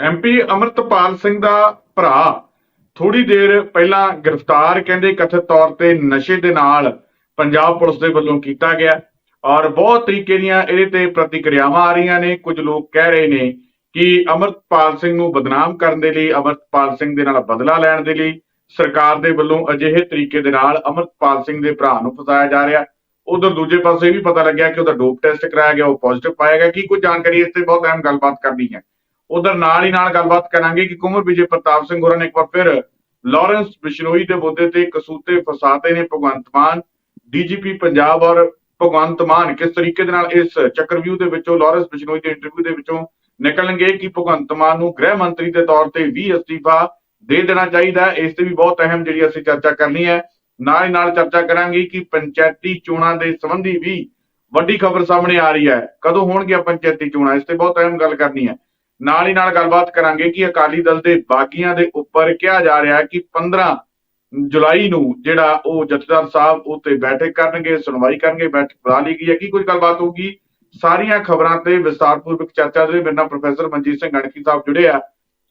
MP Amritpal Singh ਦਾ ਭਰਾ ਥੋੜੀ ਦੇਰ ਪਹਿਲਾਂ ਗ੍ਰਿਫਤਾਰ ਕਹਿੰਦੇ ਕਥਿਤ ਤੌਰ ਤੇ ਨਸ਼ੇ ਦੇ ਨਾਲ ਪੰਜਾਬ ਪੁਲਿਸ ਦੇ ਵੱਲੋਂ ਕੀਤਾ ਗਿਆ ਔਰ ਬਹੁਤ ਤਰੀਕੇ ਦੀਆਂ ਇਹਦੇ ਤੇ ਪ੍ਰਤੀਕਿਰਿਆਵਾਂ ਆ ਰਹੀਆਂ ਨੇ। ਕੁਝ ਲੋਕ ਕਹਿ ਰਹੇ ਨੇ ਕਿ ਅਮਰਤਪਾਲ ਸਿੰਘ ਨੂੰ ਬਦਨਾਮ ਕਰਨ ਦੇ ਲਈ, ਅਮਰਤਪਾਲ ਸਿੰਘ ਦੇ ਨਾਲ ਬਦਲਾ ਲੈਣ ਦੇ ਲਈ ਸਰਕਾਰ ਦੇ ਵੱਲੋਂ ਅਜਿਹੇ ਤਰੀਕੇ ਦੇ ਨਾਲ ਅਮਰਤਪਾਲ ਸਿੰਘ ਦੇ ਭਰਾ ਨੂੰ ਫਸਾਇਆ ਜਾ ਰਿਹਾ। ਉਧਰ ਦੂਜੇ ਪਾਸੇ ਇਹ ਵੀ ਪਤਾ ਲੱਗਿਆ ਕਿ ਉਹਦਾ ਡੋਪ ਟੈਸਟ ਕਰਾਇਆ ਗਿਆ, ਉਹ ਪੋਜ਼ਿਟਿਵ ਪਾਇਆ ਗਿਆ। ਕੀ ਕੁਝ ਜਾਣਕਾਰੀ ਇਸ ਤੇ ਬਹੁਤ ਅਹਿਮ ਗੱਲਬਾਤ ਕਰਨੀ ਹੈ। ਉਧਰ ਨਾਲ ਹੀ ਨਾਲ ਗੱਲਬਾਤ ਕਰਾਂਗੇ ਕਿ ਕੁਮਰ ਵਿਜੇ ਪ੍ਰਤਾਪ ਸਿੰਘ ਹੋਰਾਂ ਨੇ ਇੱਕ ਵਾਰ ਫਿਰ ਲਾਰੈਂਸ ਬਿਸ਼ਨੋਈ ਦੇ ਮੁੱਦੇ ਤੇ ਕਸੂਤੇ ਫਸਾਤੇ ਨੇ ਭਗਵੰਤ ਮਾਨ, ਡੀਜੀਪੀ ਪੰਜਾਬ ਔਰ ਭਗਵੰਤ ਮਾਨ। ਕਿਸ ਤਰੀਕੇ ਦੇ ਨਾਲ ਇਸ ਚੱਕਰਵਿਊ ਦੇ ਵਿੱਚੋਂ, ਲਾਰੈਂਸ ਬਿਸ਼ਨੋਈ ਦੇ ਇੰਟਰਵਿਊ ਦੇ ਵਿੱਚੋਂ ਨਿਕਲਣਗੇ ਕਿ ਭਗਵੰਤ ਮਾਨ ਨੂੰ ਗ੍ਰਹਿ ਮੰਤਰੀ ਦੇ ਤੌਰ ਤੇ ਵੀ ਅਸਤੀਫਾ ਦੇ ਦੇਣਾ ਚਾਹੀਦਾ ਇਸ ਤੇ ਵੀ ਬਹੁਤ ਅਹਿਮ ਜਿਹੜੀ ਅਸੀਂ ਚਰਚਾ ਕਰਨੀ ਹੈ। ਨਾਲ ਹੀ ਨਾਲ ਚਰਚਾ ਕਰਾਂਗੇ ਕਿ ਪੰਚਾਇਤੀ ਚੋਣਾਂ ਦੇ ਸੰਬੰਧੀ ਵੀ ਵੱਡੀ ਖਬਰ ਸਾਹਮਣੇ ਆ ਰਹੀ ਹੈ। ਕਦੋਂ ਹੋਣਗੀਆਂ ਪੰਚਾਇਤੀ ਚੋਣਾਂ? ਇਸ ਤੇ ਬਹੁਤ ਅਹਿਮ ਗੱਲ ਕਰਨੀ ਹੈ। ਨਾਲ ਹੀ ਨਾਲ ਗੱਲਬਾਤ ਕਰਾਂਗੇ ਕਿ ਅਕਾਲੀ ਦਲ ਦੇ ਬਾਕੀਆਂ ਦੇ ਉੱਪਰ ਕਿਹਾ ਜਾ ਰਿਹਾ ਹੈ ਕਿ 15 ਜੁਲਾਈ ਨੂੰ ਜਿਹੜਾ ਉਹ ਜਥੇਦਾਰ ਸਾਹਿਬ ਉੱਤੇ ਬੈਠਕ ਕਰਨਗੇ ਸੁਣਵਾਈ ਕਰਨਗੇ ਬੈਠਕ ਬੁਲਾ ਲਈ ਗਈ ਹੈ। ਕੀ ਕੋਈ ਗੱਲਬਾਤ ਹੋਊਗੀ? ਸਾਰੀਆਂ ਖਬਰਾਂ ਤੇ ਵਿਸਤਾਰਪੂਰਵਕ ਚਰਚਾ ਦੇ ਮੇਰੇ ਨਾਲ ਪ੍ਰੋਫੈਸਰ ਮਨਜੀਤ ਸਿੰਘ ਗਣਕੀ ਸਾਹਿਬ ਜੁੜੇ ਆ।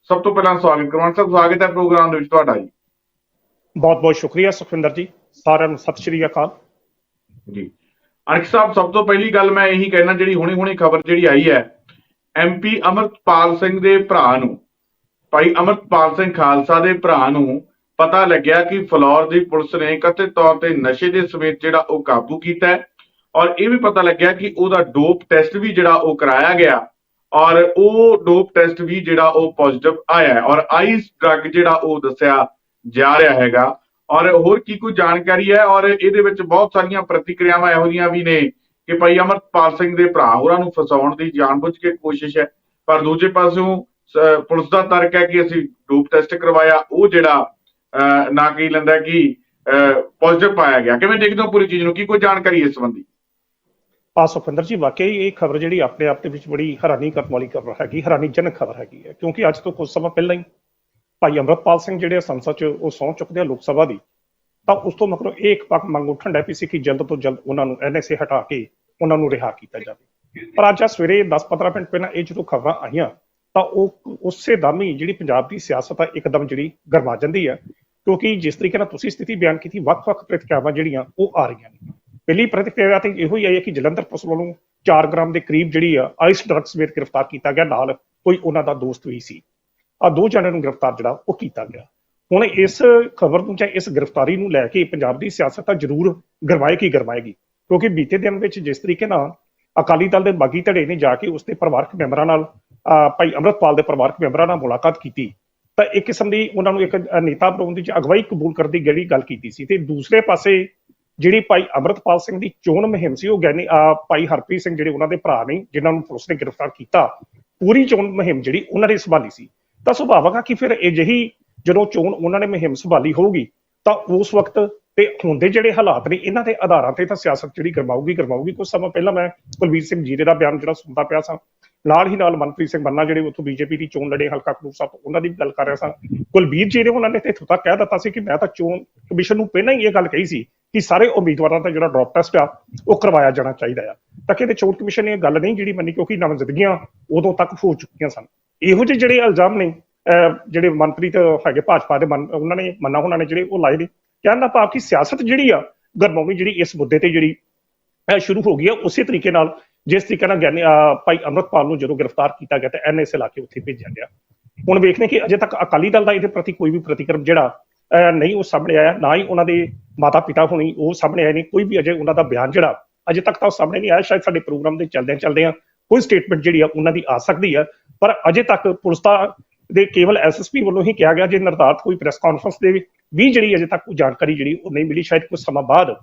ਸਭ ਤੋਂ ਪਹਿਲਾਂ ਸਵਾਗਤ ਕਰਵਾਉਣ ਸਾਹਿਬ ਸਵਾਗਤ ਹੈ ਪ੍ਰੋਗਰਾਮ ਦੇ ਵਿੱਚ ਤੁਹਾਡਾ ਜੀ। ਬਹੁਤ ਬਹੁਤ ਸ਼ੁਕਰੀਆ ਸੁਖਵਿੰਦਰ ਜੀ ਸਾਰਿਆਂ ਨੂੰ ਸਤਿ ਸ਼੍ਰੀ ਅਕਾਲ। ਜੀ। ਅਰਕ ਸਾਹਿਬ ਸਭ ਤੋਂ ਪਹਿਲੀ ਗੱਲ ਮੈਂ ਇਹੀ ਕਹਿਣਾ ਜਿਹੜੀ ਹੁਣੇ ਹੁਣੇ ਖਬਰ ਜਿਹੜੀ ਆਈ ਹੈ ਐਮਪੀ ਅਮਰਪਾਲ ਸਿੰਘ ਦੇ ਭਰਾ ਨੂੰ, ਭਾਈ ਅਮਰਪਾਲ ਸਿੰਘ ਖਾਲਸਾ ਦੇ ਭਰਾ ਨੂੰ ਪਤਾ ਲੱਗਿਆ ਕਿ ਫਲੌਰ ਦੀ ਪੁਲਿਸ ਨੇ ਕਥਿਤ ਤੌਰ ਤੇ ਨਸ਼ੇ ਦੇ ਸਮੇਤ ਜਿਹੜਾ ਉਹ ਕਾਬੂ ਕੀਤਾ ਹੈ ਔਰ ਇਹ ਵੀ ਪਤਾ ਲੱਗਿਆ ਕਿ ਉਹਦਾ ਡੋਪ ਟੈਸਟ ਵੀ ਜਿਹੜਾ ਉਹ ਕਰਾਇਆ ਗਿਆ ਔਰ ਉਹ ਡੋਪ ਟੈਸਟ ਵੀ ਜਿਹੜਾ ਉਹ ਪੋਜ਼ਿਟਿਵ ਆਇਆ ਔਰ ਆਈਸ ਡਰੱਗ ਜਿਹੜਾ ਉਹ ਦੱਸਿਆ ਜਾ ਰਿਹਾ ਹੈਗਾ ਔਰ ਹੋਰ ਕੀ ਕੋਈ ਜਾਣਕਾਰੀ ਹੈ ਔਰ ਇਹਦੇ ਵਿੱਚ ਬਹੁਤ ਸਾਰੀਆਂ ਪ੍ਰਤੀਕਿਰਿਆਵਾਂ ਇਹੋ ਜਿਹੀਆਂ ਵੀ ਨੇ ਕਿ ਭਾਈ ਅਮਰਪਾਲ ਸਿੰਘ ਦੇ ਭਰਾ ਹੋਰਾਂ ਨੂੰ ਫਸਾਉਣ ਦੀ ਜਾਣਬੁੱਝ ਕੇ ਕੋਸ਼ਿਸ਼ ਹੈ। ਪਰ ਦੂਜੇ ਪਾਸਿਓਂ ਪੁਲਿਸ ਦਾ ਤਰਕ ਹੈ ਕਿ ਅਸੀਂ ਡੋਪ ਟੈਸਟ ਕਰਵਾਇਆ, ਉਹ ਜਿਹੜਾ ਨਾ ਕੀ ਲੈਂਦਾ ਕਿ ਪੋਜ਼ਿਟਿਵ ਪਾਇਆ ਗਿਆ। ਕਿਵੇਂ ਦੇਖਦੇ ਹੋ ਪੂਰੀ ਚੀਜ਼ ਨੂੰ? ਕੀ ਕੋਈ ਜਾਣਕਾਰੀ ਇਸ ਸੰਬੰਧੀ? ਆ ਸੁਖਵਿੰਦਰ ਜੀ, ਵਾਕਈ ਇਹ ਖਬਰ ਜਿਹੜੀ ਆਪਣੇ ਆਪ ਦੇ ਵਿੱਚ ਬੜੀ ਹੈਰਾਨੀ ਕਰਨ ਵਾਲੀ ਖਬਰ ਹੈਗੀ, ਹੈਰਾਨੀਜਨਕ ਖਬਰ ਹੈਗੀ ਹੈ, ਕਿਉਂਕਿ ਅੱਜ ਤੋਂ ਕੁਝ ਸਮਾਂ ਪਹਿਲਾਂ ਹੀ ਭਾਈ ਅਮਰਤਪਾਲ ਸਿੰਘ ਜਿਹੜੇ ਸੰਸਦ 'ਚ ਉਹ ਸਹੁੰ ਚੁੱਕਦੇ ਆ ਲੋਕ ਸਭਾ ਦੀ, ਤਾਂ ਉਸ ਤੋਂ ਮਗਰੋਂ ਇਹ ਇੱਕ ਪੱਖ ਮੰਗ ਉੱਠਣ ਡੈ ਪਈ ਸੀ ਕਿ ਜਲਦ ਤੋਂ ਜਲਦ ਉਹਨਾਂ ਨੂੰ ਐਨਐਸਏ ਹਟਾ ਕੇ ਉਹਨਾਂ ਨੂੰ ਰਿਹਾ ਕੀਤਾ ਜਾਵੇ। ਪਰ ਅੱਜ ਆ ਸਵੇਰੇ 10-15 ਮਿੰਟ ਪਹਿਲਾਂ ਇਹ ਜਦੋਂ ਖਬਰਾਂ ਆਈਆਂ, ਤਾਂ ਉਹ ਉਸੇ ਦਮ ਹੀ ਜਿਹੜੀ ਪੰਜਾਬ ਦੀ ਸਿਆਸਤ ਆ, ਇੱਕਦਮ ਜਿਹੜੀ ਗਰਮਾ ਜਾਂਦੀ ਹੈ ਕਿਉਂਕਿ ਜਿਸ ਤਰੀਕੇ ਨਾਲ ਤੁਸੀਂ ਸਥਿਤੀ ਬਿਆਨ ਕੀਤੀ, ਵੱਖ-ਵੱਖ ਪ੍ਰਤੀਕਿਰਿਆਵਾਂ ਜਿਹੜੀਆਂ ਉਹ ਆ ਰਹੀਆਂ ਨੇ। ਪਹਿਲੀ ਪ੍ਰਤੀਕਿਰਿਆ ਤੇ ਇਹੋ ਹੀ ਆਈ ਹੈ ਕਿ ਜਲੰਧਰ ਪੁਲਿਸ ਵੱਲੋਂ 4 ਗ੍ਰਾਮ ਦੇ ਕਰੀਬ ਜਿਹੜੀ ਆ, ਆਈਸ ਡਰੱਗਸ ਵੇਰ ਗ੍ਰਿਫਤਾਰ ਕੀਤਾ ਗਿਆ। ਨਾਲ ਕੋਈ ਉਹਨਾਂ ਦਾ ਦੋਸਤ ਵੀ ਸੀ। ਆ ਦੋ ਜਣਿਆਂ ਨੂੰ ਗ੍ਰਿਫਤਾਰ ਜਿਹੜਾ, ਉਹ ਕੀਤਾ ਗਿਆ। ਹੁਣ ਇਸ ਖਬਰ ਨੂੰ ਜਾਂ ਇਸ ਗ੍ਰਿਫਤਾਰੀ ਨੂੰ ਲੈ ਕੇ ਪੰਜਾਬ ਦੀ ਸਿਆਸਤ ਤਾਂ ਜ਼ਰੂਰ ਗਰਮਾਏਗੀ ਗਰਮਾਏਗੀ ਕਿਉਂਕਿ ਬੀਤੇ ਦਿਨ ਵਿੱਚ ਜਿਸ ਤਰੀਕੇ ਨਾਲ ਅਕਾਲੀ ਦਲ ਦੇ ਬਾਗੀ ਧੜੇ ਨੇ ਜਾ ਕੇ ਉਸਦੇ ਪਰਿਵਾਰਕ ਮੈਂਬਰਾਂ ਨਾਲ ਅਹ ਭਾਈ ਅੰਮ੍ਰਿਤਪਾਲ ਦੇ ਪਰਿਵਾਰਕ ਮੈਂਬਰਾਂ ਨਾਲ ਮੁਲਾਕਾਤ ਕੀਤੀ ਤਾਂ ਇੱਕ ਕਿਸਮ ਦੀ ਉਹਨਾਂ ਨੂੰ ਇੱਕ ਨੇਤਾ ਬਣਾਉਣ ਦੀ ਅਗਵਾਈ ਕਬੂਲ ਕਰਨ ਦੀ ਜਿਹੜੀ ਗੱਲ ਕੀਤੀ ਸੀ ਤੇ ਦੂਸਰੇ ਪਾਸੇ ਜਿਹੜੀ ਭਾਈ ਅੰਮ੍ਰਿਤਪਾਲ ਸਿੰਘ ਦੀ ਚੋਣ ਮੁਹਿੰਮ ਸੀ ਉਹ ਗਿਆਨੀ ਅ, ਭਾਈ ਹਰਪ੍ਰੀਤ ਸਿੰਘ ਜਿਹੜੇ ਉਹਨਾਂ ਦੇ ਭਰਾ ਨੇ ਜਿਨ੍ਹਾਂ ਨੂੰ ਪੁਲਿਸ ਨੇ ਗ੍ਰਿਫਤਾਰ ਕੀਤਾ ਪੂਰੀ ਚੋਣ ਮੁਹਿੰਮ ਜਿਹੜੀ ਉਹਨਾਂ ਨੇ ਸੰਭਾਲੀ ਸੀ। ਤਾਂ ਸੁਭਾਵਕ ਆ ਕਿ ਫਿਰ ਅਜਿਹੀ ਜਦੋਂ ਚੋਣ ਉਹਨਾਂ ਨੇ ਮੁਹਿੰਮ ਸੰਭਾਲੀ ਹੋਊਗੀ ਤਾਂ ਉਸ ਵਕਤ ਤੇ ਹੁਣ ਦੇ ਜਿਹੜੇ ਹਾਲਾਤ ਨੇ, ਇਹਨਾਂ ਦੇ ਆਧਾਰਾਂ ਤੇ ਤਾਂ ਸਿਆਸਤ ਜਿਹੜੀ ਗਰਮਾਊਗੀ ਗਰਮਾਊਗੀ। ਕੁਝ ਸਮਾਂ ਪਹਿਲਾਂ ਮੈਂ ਕੁਲਵੀਰ ਸਿੰਘ ਜੀਰੇ ਦਾ ਬਿਆਨ ਜਿਹੜਾ ਸੁਣਦਾ ਪਿਆ ਸਾਂ। ਨਾਲ ਹੀ ਨਾਲ ਮਨਪ੍ਰੀਤ ਸਿੰਘ ਬੰਨਾ ਜਿਹੜੇ ਉੱਥੋਂ ਬੀਜੇਪੀ ਦੀ ਚੋਣ ਲੜੇ, ਹਲਕਾ ਖਡੂਰ ਸਾਹਿਬ ਉਹਨਾਂ ਦੀ ਵੀ ਗੱਲ ਕਰ ਰਿਹਾ ਸਾਂ। ਕੁਲਬੀਰ ਜੀ ਨੇ ਉਹਨਾਂ ਨੇ ਤੇ ਇੱਥੋਂ ਤੱਕ ਕਹਿ ਦਿੱਤਾ ਸੀ ਕਿ ਮੈਂ ਤਾਂ ਚੋਣ ਕਮਿਸ਼ਨ ਨੂੰ ਪਹਿਲਾਂ ਹੀ ਇਹ ਗੱਲ ਕਹੀ ਸੀ ਕਿ ਸਾਰੇ ਉਮੀਦਵਾਰਾਂ ਦਾ ਜਿਹੜਾ ਡ੍ਰੌਪ ਟੈਸਟ ਆ, ਉਹ ਕਰਵਾਇਆ ਜਾਣਾ ਚਾਹੀਦਾ ਆ। ਤਾਂ ਕਿਤੇ ਚੋਣ ਕਮਿਸ਼ਨ ਨੇ ਇਹ ਗੱਲ ਨਹੀਂ ਜਿਹੜੀ ਮੰਨੀ ਕਿਉਂਕਿ ਨਾਮਜ਼ਦਗੀਆਂ ਉਦੋਂ ਤੱਕ ਹੋ ਚੁੱਕੀਆਂ ਸਨ। ਇਹੋ ਜਿਹੇ ਜਿਹੜੇ ਇਲਜ਼ਾਮ ਨੇ, ਅਹ ਜਿਹੜੇ ਮਨਪ੍ਰੀਤ ਹੈਗੇ ਭਾਜਪਾ ਦੇ ਮੰਨ- ਉਹਨਾਂ ਨੇ, ਮੰਨਾ ਉਹਨਾਂ ਨੇ ਜਿਹੜੇ ਉਹ ਲਾਏ ਨੇ। ਕਹਿਣ ਦਾ ਭਾਵ ਕਿ ਸਿਆਸਤ ਜਿਹੜੀ ਆ ਗਰਮੌਣੀ ਜਿਹੜੀ ਇਸ ਮੁੱਦੇ ਤੇ ਜਿਹੜੀ ਸ਼ੁਰੂ ਹੋ ਗਈ ਆ, ਉਸੇ ਤਰੀਕੇ ਨਾਲ ਜਿਸ ਤਰੀਕੇ ਨਾਲ ਗਿਆਨੀ ਭਾਈ ਅੰਮ੍ਰਿਤਪਾਲ ਨੂੰ ਜਦੋਂ ਗ੍ਰਿਫਤਾਰ ਕੀਤਾ ਗਿਆ ਤੇ ਐਨਐਸਏ ਲਾ ਕੇ ਉੱਥੇ ਭੇਜਿਆ ਗਿਆ। ਹੁਣ ਵੇਖਨੇ ਕਿ ਅਜੇ ਤੱਕ ਅਕਾਲੀ ਦਲ ਦਾ ਇਹਦੇ ਪ੍ਰਤੀ ਕੋਈ ਵੀ ਪ੍ਰਤੀਕਰਮ ਜਿਹੜਾ ਨਹੀਂ ਉਹ ਸਾਹਮਣੇ ਆਇਆ, ਨਾ ਹੀ ਉਹਨਾਂ ਦੇ ਮਾਤਾ ਪਿਤਾ ਹੋਣੀ, ਉਹ ਸਾਹਮਣੇ ਆਏ ਨੇ, ਕੋਈ ਵੀ ਅਜੇ ਉਹਨਾਂ ਦਾ ਬਿਆਨ ਜਿਹੜਾ, ਅਜੇ ਤੱਕ ਤਾਂ ਉਹ ਸਾਹਮਣੇ ਨਹੀਂ ਆਇਆ, ਸ਼ਾਇਦ ਸਾਡੇ ਪ੍ਰੋਗਰਾਮ ਦੇ ਚੱਲਦਿਆਂ ਚੱਲਦਿਆਂ ਕੋਈ ਸਟੇਟਮੈਂਟ ਜਿਹੜੀ ਆ ਉਹਨਾਂ ਦੀ ਆ ਸਕਦੀ ਆ, ਪਰ ਅਜੇ ਤੱਕ ਪੁਲਿਸ ਦਾ, ਦੇ ਕੇਵਲ ਐਸਐਸਪੀ ਵੱਲੋਂ ਹੀ ਕਿਹਾ ਗਿਆ, ਜੇ ਨਿਰਧਾਰਤ ਕੋਈ ਪ੍ਰੈਸ ਕਾਨਫਰੰਸ ਦੇ ਵੀ ਜਿਹੜੀ ਅਜੇ ਤੱਕ ਕੋਈ ਜਾਣਕਾਰੀ ਜਿਹੜੀ ਉਹ ਨਹੀਂ ਮਿਲੀ, ਸ਼ਾਇਦ ਕੁਝ ਸਮਾਂ ਬਾਅਦ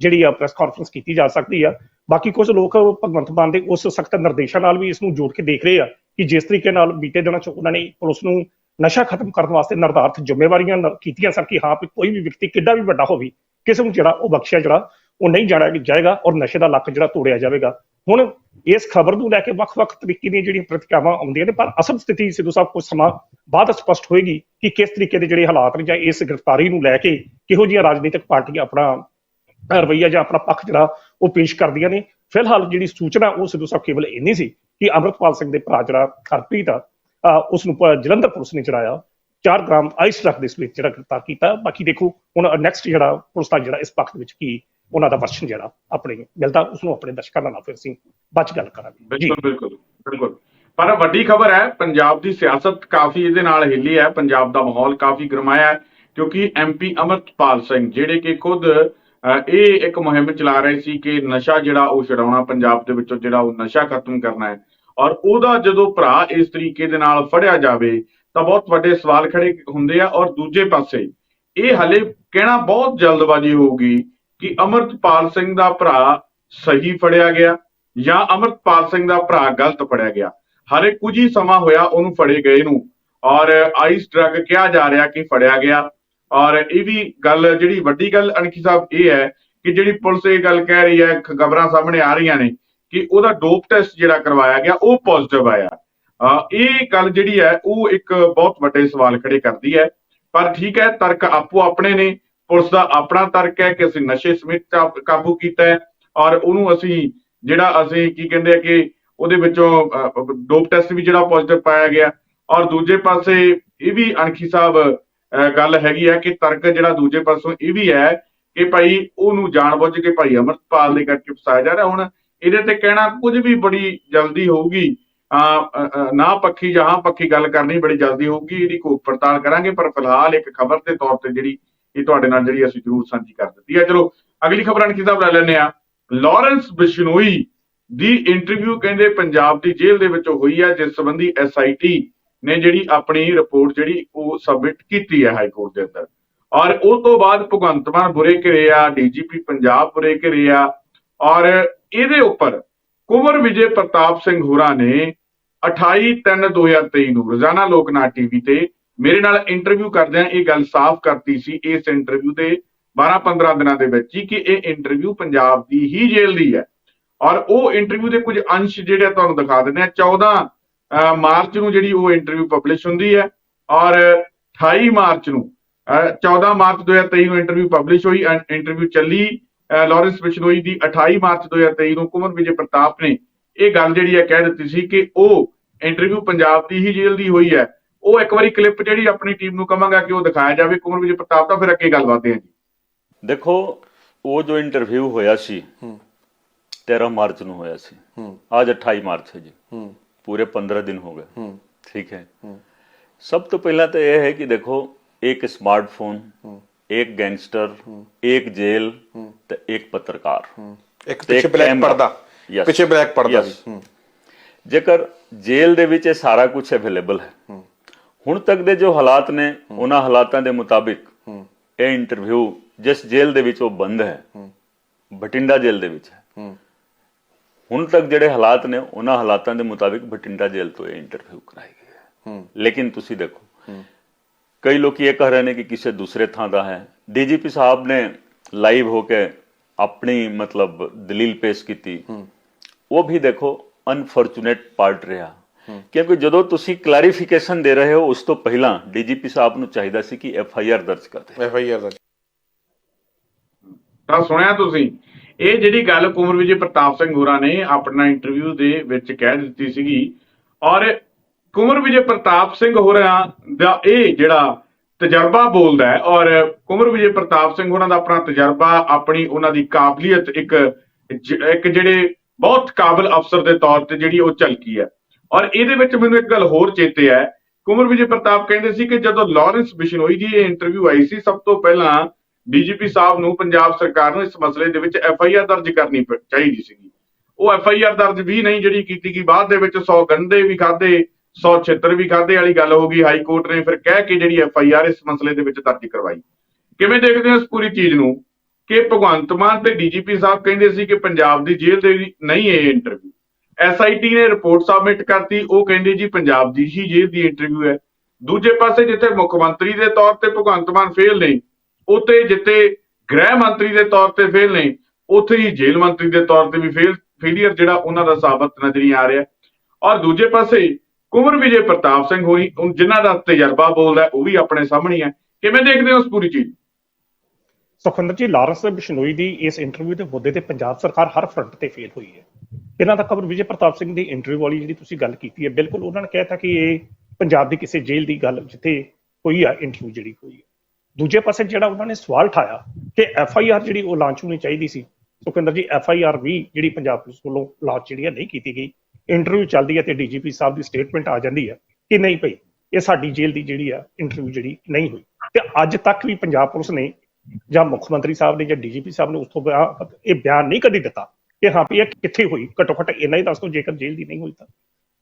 ਜਿਹੜੀ ਆ ਪ੍ਰੈਸ ਕਾਨਫਰੰਸ ਕੀਤੀ ਜਾ ਸਕਦੀ ਆ। ਬਾਕੀ ਕੁਝ ਲੋਕ ਭਗਵੰਤ ਮਾਨ ਦੇ ਉਸ ਸਖਤ ਨਿਰਦੇਸ਼ਾਂ ਨਾਲ ਵੀ ਇਸ ਨੂੰ ਜੋੜ ਕੇ ਦੇਖ ਰਹੇ ਆ ਕਿ ਜਿਸ ਤਰੀਕੇ ਨਾਲ ਬੀਤੇ ਦਿਨਾਂ 'ਚ ਉਹਨਾਂ ਨੇ ਪੁਲਿਸ ਨੂੰ ਨਸ਼ਾ ਖਤਮ ਕਰਨ ਵਾਸਤੇ ਨਿਰਧਾਰਤ ਜ਼ਿੰਮੇਵਾਰੀਆਂ ਕੀਤੀਆਂ ਸਨ ਕਿ ਹਾਂ, ਵੀ ਕੋਈ ਵੀ ਵਿਅਕਤੀ ਕਿੱਡਾ ਵੀ ਵੱਡਾ ਹੋਵੇ, ਕਿਸੇ ਨੂੰ ਜਿਹੜਾ ਉਹ ਬਖਸ਼ਿਆ, ਜਿਹੜਾ ਉਹ ਨਹੀਂ ਜਾਣਾ ਜਾਏਗਾ ਔਰ ਨਸ਼ੇ ਦਾ ਲੱਕ ਜਿਹੜਾ ਤੋੜਿਆ ਜਾਵੇਗਾ। ਹੁਣ ਇਸ ਖਬਰ ਨੂੰ ਲੈ ਕੇ ਵੱਖ-ਵੱਖ ਤਰੀਕੇ ਦੀਆਂ ਜਿਹੜੀਆਂ ਪ੍ਰਤੀਕਿਰਿਆਵਾਂ ਆਉਂਦੀਆਂ ਨੇ, ਪਰ ਅਸਲ ਸਥਿਤੀ ਸਿੱਧੂ ਸਾਹਿਬ, ਕੁਝ ਸਮਾਂ ਬਾਅਦ ਸਪਸ਼ਟ ਹੋਏਗੀ ਕਿ ਕਿਸ ਤਰੀਕੇ ਦੇ ਜਿਹੜੇ ਹਾਲਾਤ ਨੇ ਜਾਂ ਇਸ ਗ੍ਰਿਫਤਾਰੀ ਨੂੰ ਲੈ ਕੇ ਕਿਹੋ ਜਿਹੀਆਂ ਰਾਜਨੀਤਿਕ ਪਾਰਟੀਆਂ ਆਪਣਾ ਰਵਈਆ ਜਾਂ ਆਪਣਾ ਪੱਖ ਜਿਹੜਾ ਉਹ ਪੇਸ਼ ਕਰਦੀਆਂ ਨੇ। ਫਿਲਹਾਲ ਜਿਹੜੀ ਸੂਚਨਾ ਉਹ ਸਿੱਧੂ ਸਾਹਿਬ ਕੇਵਲ ਇੰਨੀ ਸੀ ਕਿ ਅੰਮ੍ਰਿਤਪਾਲ ਸਿੰਘ ਦੇ ਭਰਾ ਜਿਹੜਾ ਹਰਪ੍ਰੀਤ ਆ ਉਸ ਨੂੰ ਜਲੰਧਰ ਪੁਲਿਸ ਨੇ ਚੜਾਇਆ। 4 ਗ੍ਰਾਮ ਆਈਸ ਡਰੱਗ ਦੇ ਇਸ ਵਿੱਚ ਜਿਹੜਾ ਗ੍ਰਿਫਤਾਰ ਕੀਤਾ। ਬਾਕੀ ਦੇਖੋ ਹੁਣ ਨੈਕਸਟ ਜਿਹੜਾ ਪੁਲਿਸ ਦਾ ਜਿਹੜਾ ਇਸ ਪੱਖ ਦੇ ਵਿੱਚ ਕੀ ਉਹਨਾਂ ਦਾ ਵਰਸ਼ਨ ਜਿਹੜਾ ਆਪਣੇ ਮਿਲਦਾ ਉਸ ਨੂੰ ਆਪਣੇ ਦਰਸ਼ਕਾਂ ਨਾਲ ਫਿਰ ਅਸੀਂ ਬਾਅਦ ਗੱਲ ਕਰਾਂਗੇ। ਬਿਲਕੁਲ ਬਿਲਕੁਲ ਬਿਲਕੁਲ। ਪਰ ਵੱਡੀ ਖਬਰ ਹੈ, ਪੰਜਾਬ ਦੀ ਸਿਆਸਤ ਕਾਫੀ ਇਹਦੇ ਨਾਲ ਹਿੱਲੀ ਹੈ, ਪੰਜਾਬ ਦਾ ਮਾਹੌਲ ਕਾਫੀ ਗਰਮਾਇਆ ਹੈ, ਕਿਉਂਕਿ ਐਮਪੀ ਅਮਰਤਪਾਲ ਸਿੰਘ, ਜਿਹੜੇ ਕਿ ਖੁਦ ਇਹ ਇੱਕ ਮੁਹਿੰਮ ਚਲਾ ਰਹੇ ਸੀ ਕਿ ਨਸ਼ਾ ਜਿਹੜਾ ਉਹ ਛਡਾਉਣਾ ਪੰਜਾਬ ਦੇ ਵਿੱਚੋਂ, ਜਿਹੜਾ ਉਹ ਨਸ਼ਾ ਖਤਮ ਕਰਨਾ ਹੈ। ਔਰ ਉਹਦਾ ਜਦੋਂ ਭਰਾ ਇਸ ਤਰੀਕੇ ਦੇ ਨਾਲ ਫੜਿਆ ਜਾਵੇ, ਤਾਂ ਬਹੁਤ ਵੱਡੇ ਸਵਾਲ ਖੜੇ ਹੁੰਦੇ ਆ। ਔਰ ਦੂਜੇ ਪਾਸੇ, ਇਹ ਹਲੇ ਕਹਿਣਾ ਬਹੁਤ ਜਲਦਬਾਜ਼ੀ ਹੋਊਗੀ ਕਿ ਅਮਰਤਪਾਲ ਸਿੰਘ ਦਾ ਭਰਾ ਸਹੀ ਫੜਿਆ ਗਿਆ ਜਾਂ ਅਮਰਤਪਾਲ ਸਿੰਘ ਦਾ ਭਰਾ ਗਲਤ ਫੜਿਆ ਗਿਆ। ਹਾਲੇ ਕੁਝ ਹੀ ਸਮਾਂ ਹੋਇਆ ਉਹਨੂੰ ਫੜੇ ਗਏ ਨੂੰ ਔਰ ਆਈਸ ਡਰੱਗ ਕਿਹਾ ਜਾ ਰਿਹਾ ਕਿ ਫੜਿਆ ਗਿਆ। ਔਰ ਇਹ ਵੀ ਗੱਲ ਜਿਹੜੀ ਵੱਡੀ ਗੱਲ ਅਣਖੀ ਸਾਹਿਬ ਇਹ ਹੈ ਕਿ ਜਿਹੜੀ ਪੁਲਿਸ ਇਹ ਗੱਲ ਕਹਿ ਰਹੀ ਹੈ ਖਬਰਾਂ ਸਾਹਮਣੇ ਆ ਰਹੀਆਂ ਨੇ ਕਿ ਉਹਦਾ ਡੋਪ ਟੈਸਟ ਜਿਹੜਾ ਕਰਵਾਇਆ ਗਿਆ, ਉਹ ਪੋਜ਼ਿਟਿਵ ਆਇਆ। ਅਹ ਇਹ ਗੱਲ ਜਿਹੜੀ ਹੈ, ਉਹ ਇੱਕ ਬਹੁਤ ਵੱਡੇ ਸਵਾਲ ਖੜੇ ਕਰਦੀ ਹੈ। ਪਰ ਠੀਕ ਹੈ, ਤਰਕ ਆਪੋ ਆਪਣੇ ਨੇ। ਪੁਲਿਸ ਦਾ ਆਪਣਾ ਤਰਕ ਹੈ ਕਿ ਅਸੀਂ ਨਸ਼ੇ ਸਮੇਤ ਕਾਬੂ ਕੀਤਾ ਹੈ ਔਰ ਉਹਨੂੰ ਅਸੀਂ ਜਿਹੜਾ ਅਸੀਂ ਕੀ ਕਹਿੰਦੇ ਆ ਕਿ ਉਹਦੇ ਵਿੱਚੋਂ ਡੋਪ ਟੈਸਟ ਵੀ ਜਿਹੜਾ ਪੋਜ਼ਿਟਿਵ ਪਾਇਆ ਗਿਆ ਔਰ ਦੂਜੇ ਪਾਸੇ ਇਹ ਵੀ ਅਣਖੀ ਸਾਹਿਬ ਅਹ, ਗੱਲ ਹੈਗੀ ਹੈ ਕਿ ਤਰਕ ਜਿਹੜਾ ਦੂਜੇ ਪਾਸੋਂ ਇਹ ਵੀ ਹੈ ਕਿ ਭਾਈ ਉਹਨੂੰ ਜਾਣਬੁੱਝ ਕੇ ਭਾਈ ਅਮਰਪਾਲ ਦੇ ਕਰਕੇ ਫਸਾਇਆ ਜਾ ਰਿਹਾ ਹੁਣ ਇਹਦੇ ਤੇ ਕਹਿਣਾ ਕੁਝ ਵੀ ਬੜੀ ਜਲਦੀ ਹੋਊਗੀ। ਅਹ, ਨਾ ਪੱਖੀ ਜਾਂ ਹਾਂ ਪੱਖੀ ਗੱਲ ਕਰਨੀ ਬੜੀ ਜਲਦੀ ਹੋਊਗੀ ਇਹਦੀ ਕੋਕ ਪੜਤਾਲ ਕਰਾਂਗੇ ਪਰ ਫਿਲਹਾਲ ਇੱਕ ਖਬਰ ਦੇ ਤੌਰ ਤੇ ਜਿਹੜੀ ਇਹ ਤੁਹਾਡੇ ਨਾਲ ਜਿਹੜੀ ਅਸੀਂ ਜ਼ਰੂਰ ਸਾਂਝੀ ਕਰ ਦਿੱਤੀ ਹੈ। ਚਲੋ, ਅਗਲੀ ਖਬਰਾਂ ਅਣਖੀ ਸਾਹਿਬ ਲੈ ਲੈਂਦੇ ਆ ਲਾਰੈਂਸ ਬਿਸ਼ਨੋਈ ਦੀ ਇੰਟਰਵਿਊ ਕਹਿੰਦੇ ਪੰਜਾਬ ਦੀ ਜੇਲ੍ਹ ਦੇ ਵਿੱਚੋਂ ਹੋਈ ਹੈ, ਜਿਸ ਸੰਬੰਧੀ ਐਸਆਈਟੀ ਨੇ ਜਿਹੜੀ ਆਪਣੀ ਰਿਪੋਰਟ ਜਿਹੜੀ ਉਹ ਸਬਮਿਟ ਕੀਤੀ ਹੈ ਹਾਈ ਕੋਰਟ ਦੇ ਅੰਦਰ। ਔਰ ਉਹ ਤੋਂ ਬਾਅਦ ਭਗਵੰਤ ਮਾਨ ਬੁਰੇ ਘਿਰੇ ਆ ਡੀਜੀਪੀ ਪੰਜਾਬ ਬੁਰੇ ਘਿਰੇ ਆ, ਔਰ ਇਹਦੇ ਉੱਪਰ ਕੁੰਵਰ ਵਿਜੇ ਪ੍ਰਤਾਪ ਸਿੰਘ ਹੋਰਾਂ ਨੇ 28/3/2023 ਨੂੰ ਰੋਜ਼ਾਨਾ ਲੋਕਨਾਥ ਟੀਵੀ ਤੇ ਮੇਰੇ ਨਾਲ ਇੰਟਰਵਿਊ ਕਰਦਿਆਂ ਇਹ ਗੱਲ ਸਾਫ਼ ਕਰਤੀ ਸੀ ਇਸ ਇੰਟਰਵਿਊ ਦੇ 12-15 ਦਿਨਾਂ ਦੇ ਵਿੱਚ ਹੀ ਕਿ ਇਹ ਇੰਟਰਵਿਊ ਪੰਜਾਬ ਦੀ ਹੀ ਜੇਲ੍ਹ ਦੀ ਹੈ। ਔਰ ਉਹ ਇੰਟਰਵਿਊ ਦੇ ਕੁਝ ਅੰਸ਼ ਜਿਹੜੇ ਆ ਤੁਹਾਨੂੰ ਦਿਖਾ ਦਿੰਦੇ ਆ। 14 ਅਹ, ਮਾਰਚ ਨੂੰ ਜਿਹੜੀ ਉਹ ਇੰਟਰਵਿਊ ਪਬਲਿਸ਼ ਹੁੰਦੀ ਹੈ ਔਰ 28 ਮਾਰਚ ਨੂੰ ਅਹ, 14 ਮਾਰਚ 2023 ਨੂੰ ਇੰਟਰਵਿਊ ਪਬਲਿਸ਼ ਹੋਈ ਇੰਟਰਵਿਊ ਚੱਲੀ ਅਹ, ਲਾਰੈਂਸ ਬਿਸ਼ਨੋਈ ਦੀ 28 ਮਾਰਚ 2023 ਨੂੰ ਕੁਮਰ ਵਿਜੇ ਪ੍ਰਤਾਪ ਨੇ ਇਹ ਗੱਲ ਜਿਹੜੀ ਹੈ ਕਹਿ ਦਿੱਤੀ ਸੀ ਕਿ ਉਹ ਇੰਟਰਵਿਊ ਪੰਜਾਬ ਦੀ ਹੀ ਜੇਲ੍ਹ ਦੀ ਹੋਈ ਹੈ। ਉਹ ਇੱਕ ਵਾਰੀ ਕਲਿੱਪ ਜਿਹੜੀ ਆਪਣੀ ਟੀਮ ਨੂੰ ਕਵਾਂਗਾ ਕਿ ਉਹ ਦਿਖਾਇਆ ਜਾਵੇ ਕੁਮਰ ਵਿਜੇ ਪ੍ਰਤਾਪ ਤਾਂ ਫਿਰ ਅੱਗੇ ਗੱਲ ਵਧਦੇ ਹਾਂ ਜੀ। ਦੇਖੋ ਉਹ ਜੋ ਇੰਟਰਵਿਊ ਹੋਇਆ ਸੀ 13 ਮਾਰਚ ਨੂੰ ਹੋਇਆ ਸੀ। ਅੱਜ 28 ਮਾਰਚ ਹੈ ਜੀ। ਪੂਰੇ 15 ਦਿਨ ਹੋ ਗਏ। ਠੀਕ ਹੈ। ਸਭ ਤੋਂ ਪਹਿਲਾਂ ਤਾਂ ਇਹ ਹੈ ਕਿ ਦੇਖੋ ਇੱਕ ਸਮਾਰਟਫੋਨ ਇੱਕ ਗੈਂਗਸਟਰ ਇੱਕ ਜੇਲ ਤੇ ਇੱਕ ਪੱਤਰਕਾਰ। ਇੱਕ ਪਿੱਛੇ ਬਲੈਕ। ਪਰਦਾ. ਪਿੱਛੇ ਬਲੈਕ ਪਰਦਾ। ਜੇਕਰ ਜੇਲ ਦੇ ਵਿੱਚ ਇਹ ਸਾਰਾ ਕੁਝ ਅਵੇਲੇਬਲ ਹੈ। ਹੁਣ ਤੱਕ ਦੇ ਜੋ ਹਾਲਾਤ ਨੇ ਉਹਨਾਂ ਹਾਲਾਤਾਂ ਦੇ ਮੁਤਾਬਿਕ ਇਹ ਇੰਟਰਵਿਊ ਜਿਸ ਜੇਲ੍ਹ ਦੇ ਵਿੱਚ ਉਹ ਬੰਦ ਹੈ ਬਠਿੰਡਾ ਜੇਲ੍ਹ ਦੇ ਵਿੱਚ ਹੈ। ਹੁਣ ਤੱਕ ਜਿਹੜੇ ਹਾਲਾਤ ਨੇ ਉਹਨਾਂ ਹਾਲਾਤਾਂ ਦੇ ਮੁਤਾਬਿਕ ਬਠਿੰਡਾ ਜੇਲ੍ਹ ਤੋਂ ਇਹ ਇੰਟਰਵਿਊ ਕਰਾਈ ਗਈ ਹੂੰ। ਲੇਕਿਨ ਤੁਸੀਂ ਦੇਖੋ ਕਈ ਲੋਕ ਇਹ ਕਹਿ ਰਹੇ ਨੇ ਕਿ ਕਿਸੇ ਦੂਸਰੇ ਥਾਂ ਦਾ ਹੈ। ਡੀਜੀਪੀ ਸਾਹਿਬ ਨੇ ਲਾਈਵ ਹੋ ਕੇ ਆਪਣੀ ਮਤਲਬ ਦਲੀਲ ਪੇਸ਼ ਕੀਤੀ। ਉਹ ਵੀ ਦੇਖੋ ਅਨਫੋਰਚੂਨੇਟ ਪਾਰਟ ਰਿਹਾ। ਕਿਉਂਕਿ ਜਦੋਂ ਤੁਸੀਂ ਕਲੈਰੀਫਿਕੇਸ਼ਨ ਦੇ ਰਹੇ ਹੋ ਉਸ ਤੋਂ ਪਹਿਲਾਂ ਡੀਜੀਪੀ ਸਾਹਿਬ ਨੂੰ ਚਾਹੀਦਾ ਸੀ ਕਿ ਐਫ ਆਈ ਆਰ ਦਰਜ ਕਰਦੇ ਐਫ ਆਈ ਆਰ ਦਾ ਤਾਂ ਸੁਣਿਆ ਤੁਸੀਂ? ਇਹ ਜਿਹੜੀ ਗੱਲ ਕੁਮਰ ਵਿਜੇ ਪ੍ਰਤਾਪ ਸਿੰਘ ਹੋਰਾਂ ਨੇ ਆਪਣਾ ਇੰਟਰਵਿਊ ਦੇ ਵਿੱਚ ਕਹਿ ਦਿੱਤੀ ਸੀਗੀ ਔਰ ਕੁਮਰ ਵਿਜੇ ਪ੍ਰਤਾਪ ਸਿੰਘ ਹੋਰਾਂ ਦਾ ਇਹ ਜਿਹੜਾ ਤਜਰਬਾ ਬੋਲਦਾ ਹੈ ਔਰ ਕੁਮਰ ਵਿਜੇ ਪ੍ਰਤਾਪ ਸਿੰਘ ਹੋਰਾਂ ਦਾ ਆਪਣਾ ਤਜਰਬਾ ਆਪਣੀ ਉਹਨਾਂ ਦੀ ਕਾਬਲੀਅਤ ਇੱਕ ਇੱਕ ਜਿਹੜੇ ਬਹੁਤ ਕਾਬਿਲ ਅਫਸਰ ਦੇ ਤੌਰ ਤੇ ਜਿਹੜੀ ਉਹ ਝਲਕੀ ਹੈ। ਔਰ ਇਹਦੇ ਵਿੱਚ ਮੈਨੂੰ ਇੱਕ ਗੱਲ ਹੋਰ ਚੇਤੇ ਹੈ। ਕੁਮਰ ਵਿਜੇ ਪ੍ਰਤਾਪ ਕਹਿੰਦੇ ਸੀ ਕਿ ਜਦੋਂ ਲਾਰੈਂਸ ਬਿਸ਼ਨੋਈ ਦੀ ਇਹ ਇੰਟਰਵਿਊ ਆਈ ਸੀ, ਸਭ ਤੋਂ ਪਹਿਲਾਂ ਡੀਜੀਪੀ ਸਾਹਿਬ ਨੂੰ ਪੰਜਾਬ ਸਰਕਾਰ ਨੂੰ ਇਸ ਮਸਲੇ ਦੇ ਵਿੱਚ ਐਫ ਆਈ ਆਰ ਦਰਜ ਕਰਨੀ ਚਾਹੀਦੀ ਸੀਗੀ। ਉਹ ਐਫ ਆਈ ਆਰ ਦਰਜ ਵੀ ਨਹੀਂ ਜਿਹੜੀ ਕੀਤੀ ਗਈ, ਬਾਅਦ ਦੇ ਵਿੱਚ 100 ਗੰਦੇ ਵੀ ਖਾਦੇ 100 ਛਿੱਤਰ ਵੀ ਖਾਦੇ ਵਾਲੀ ਗੱਲ ਹੋ ਗਈ, ਹਾਈ ਕੋਰਟ ਨੇ ਫਿਰ ਕਹਿ ਕੇ ਜਿਹੜੀ ਐਫ ਆਈ ਆਰ ਇਸ ਮਸਲੇ ਦੇ ਵਿੱਚ ਦਰਜ ਕਰਵਾਈ। ਕਿਵੇਂ ਦੇਖਦੇ ਹੋ ਇਸ ਪੂਰੀ ਚੀਜ਼ ਨੂੰ? ਕਿ ਭਗਵੰਤ ਮਾਨ ਤੇ ਡੀਜੀਪੀ ਸਾਹਿਬ ਕਹਿੰਦੇ ਸੀ ਕਿ ਪੰਜਾਬ ਦੀ ਜੇਲ੍ਹ ਦੇ ਵੀ ਨਹੀਂ ਇਹ ਇੰਟਰਵਿਊ ਐਸਆਈਟੀ ਨੇ ਰਿਪੋਰਟ ਸਬਮਿਟ ਕਰਤੀ, ਉਹ ਕਹਿੰਦੇ ਜੀ ਪੰਜਾਬ ਦੀ ਹੀ ਜੇਲ੍ਹ ਦੀ ਇੰਟਰਵਿਊ ਹੈ। ਦੂਜੇ ਪਾਸੇ ਜਿੱਥੇ ਮੁੱਖ ਮੰਤਰੀ ਦੇ ਤੌਰ ਤੇ ਭਗਵੰਤ ਮਾਨ ਫੇਲ ਨੇ, ਉੱਥੇ ਜਿੱਥੇ ਗ੍ਰਹਿ ਮੰਤਰੀ ਦੇ ਤੌਰ ਤੇ ਫੇਲ ਨੇ, ਉੱਥੇ ਹੀ ਜੇਲ੍ਹ ਮੰਤਰੀ ਦੇ ਤੌਰ ਤੇ ਵੀ ਫੇਲ ਫੇਲੀਅਰ ਜਿਹੜਾ ਉਹਨਾਂ ਦਾ ਸਾਬਤ ਨਜ਼ਰੀ ਆ ਰਿਹਾ। ਔਰ ਦੂਜੇ ਪਾਸੇ ਕੁਮਰ ਵਿਜੇ ਪ੍ਰਤਾਪ ਸਿੰਘ ਹੋਈ ਉਹ ਜਿਨ੍ਹਾਂ ਦਾ ਤਜਰਬਾ ਬੋਲਦਾ ਉਹ ਵੀ ਆਪਣੇ ਸਾਹਮਣੇ ਹੈ। ਕਿਵੇਂ ਦੇਖਦੇ ਹੋ ਉਸ ਪੂਰੀ ਚੀਜ਼? ਸੁਖਵਿੰਦਰ ਜੀ, ਲਾਰੈਂਸ ਬਿਸ਼ਨੋਈ ਦੀ ਇਸ ਇੰਟਰਵਿਊ ਦੇ ਮੁੱਦੇ ਤੇ ਪੰਜਾਬ ਸਰਕਾਰ ਹਰ ਫਰੰਟ ਤੇ ਫੇਲ ਹੋਈ ਹੈ। ਇਹਨਾਂ ਦਾ ਖਬਰ ਵਿਜੇ ਪ੍ਰਤਾਪ ਸਿੰਘ ਦੀ ਇੰਟਰਵਿਊ ਵਾਲੀ ਜਿਹੜੀ ਤੁਸੀਂ ਗੱਲ ਕੀਤੀ ਹੈ, ਬਿਲਕੁਲ ਉਹਨਾਂ ਨੇ ਕਹਿਤਾ ਕਿ ਇਹ ਪੰਜਾਬ ਦੀ ਕਿਸੇ ਜੇਲ੍ਹ ਦੀ ਗੱਲ ਜਿੱਥੇ ਹੋਈ ਆ ਇੰਟਰਵਿਊ ਜਿਹੜੀ ਹੋਈ ਹੈ। ਦੂਜੇ ਪਾਸੇ ਜਿਹੜਾ ਉਹਨਾਂ ਨੇ ਸਵਾਲ ਠਾਇਆ ਕਿ ਐਫ ਆਈ ਆਰ ਜਿਹੜੀ ਉਹ ਲਾਂਚ ਹੋਣੀ ਚਾਹੀਦੀ ਸੀ ਸੁਖਿੰਦਰ ਜੀ ਐਫ ਆਈ ਆਰ ਵੀ ਜਿਹੜੀ ਪੰਜਾਬ ਪੁਲਿਸ ਵੱਲੋਂ ਲਾਂਚ ਜਿਹੜੀ ਆ ਨਹੀਂ ਕੀਤੀ ਗਈ। ਇੰਟਰਵਿਊ ਚੱਲਦੀ ਹੈ ਤੇ ਡੀਜੀਪੀ ਸਾਹਿਬ ਦੀ ਸਟੇਟਮੈਂਟ ਆ ਜਾਂਦੀ ਹੈ ਕਿ ਨਹੀਂ ਭਈ, ਇਹ ਸਾਡੀ ਜੇਲ੍ਹ ਦੀ ਜਿਹੜੀ ਆ ਇੰਟਰਵਿਊ ਜਿਹੜੀ ਨਹੀਂ ਹੋਈ। ਤੇ ਅੱਜ ਤੱਕ ਵੀ ਪੰਜਾਬ ਪੁਲਿਸ ਨੇ ਜਾਂ ਮੁੱਖ ਮੰਤਰੀ ਸਾਹਿਬ ਨੇ ਜਾਂ ਡੀਜੀਪੀ ਸਾਹਿਬ ਨੇ ਉਸ ਤੋਂ ਬਾਅਦ ਇਹ ਬਿਆਨ ਨਹੀਂ ਕਦੀ ਦਿੱਤਾ। ਕਿ ਹਾਂ ਵੀ ਇਹ ਕਿੱਥੇ ਹੋਈ? ਘੱਟੋ ਘੱਟ ਇੰਨਾ ਹੀ ਦੱਸ ਦਿਓ, ਜੇਕਰ ਜੇਲ੍ਹ ਦੀ ਨਹੀਂ ਹੋਈ ਤਾਂ।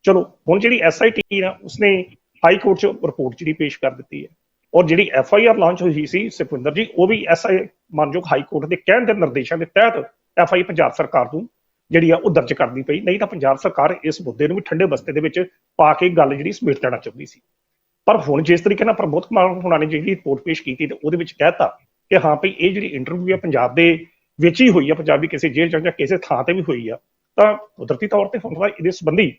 ਚਲੋ, ਹੁਣ ਜਿਹੜੀ ਐਸਆਈਟੀ ਨਾ ਉਸਨੇ ਹਾਈ ਕੋਰਟ 'ਚ ਰਿਪੋਰਟ ਜਿਹੜੀ ਪੇਸ਼ ਕਰ ਦਿੱਤੀ ਹੈ। ਔਰ ਜਿਹੜੀ ਐਫ ਆਈ ਆਰ ਲਾਂਚ ਹੋਈ ਸੀ, ਸੁਖਵਿੰਦਰ ਜੀ, ਉਹ ਵੀ ਐਸਆਈ ਮਾਨਯੋਗ ਹਾਈ ਕੋਰਟ ਦੇ ਕਹਿਣ ਦੇ ਨਿਰਦੇਸ਼ਾਂ ਦੇ ਤਹਿਤ ਐਫ ਆਈ ਪੰਜਾਬ ਸਰਕਾਰ ਨੂੰ ਜਿਹੜੀ ਆ ਉਹ ਦਰਜ ਕਰਦੀ ਪਈ। ਨਹੀਂ ਤਾਂ ਪੰਜਾਬ ਸਰਕਾਰ ਇਸ ਮੁੱਦੇ ਨੂੰ ਵੀ ਠੰਡੇ ਬਸਤੇ ਦੇ ਵਿੱਚ ਪਾ ਕੇ ਗੱਲ ਜਿਹੜੀ ਸਮੇਟ ਲੈਣਾ ਚਾਹੁੰਦੀ ਸੀ। ਪਰ ਹੁਣ ਜਿਸ ਤਰੀਕੇ ਨਾਲ ਪ੍ਰਮੋਦ ਕੁਮਾਰ ਹੁਣਾਂ ਨੇ ਜਿਹੜੀ ਰਿਪੋਰਟ ਪੇਸ਼ ਕੀਤੀ ਤੇ ਉਹਦੇ ਵਿੱਚ ਕਹਿਤਾ ਕਿ ਹਾਂ ਭਈ ਇਹ ਜਿਹੜੀ ਇੰਟਰਵਿਊ ਹੈ, ਪੰਜਾਬ ਦੇ ਵਿੱਚ ਹੀ ਹੋਈ ਆ, ਪੰਜਾਬੀ ਕਿਸੇ ਜੇਲ੍ਹ 'ਚ ਜਾਂ ਕਿਸੇ ਥਾਂ ਤੇ ਵੀ ਹੋਈ ਆ, ਤਾਂ ਕੁਦਰਤੀ ਤੌਰ ਤੇ ਹੁਣ ਤਾਂ ਇਹਦੇ ਸੰਬੰਧੀ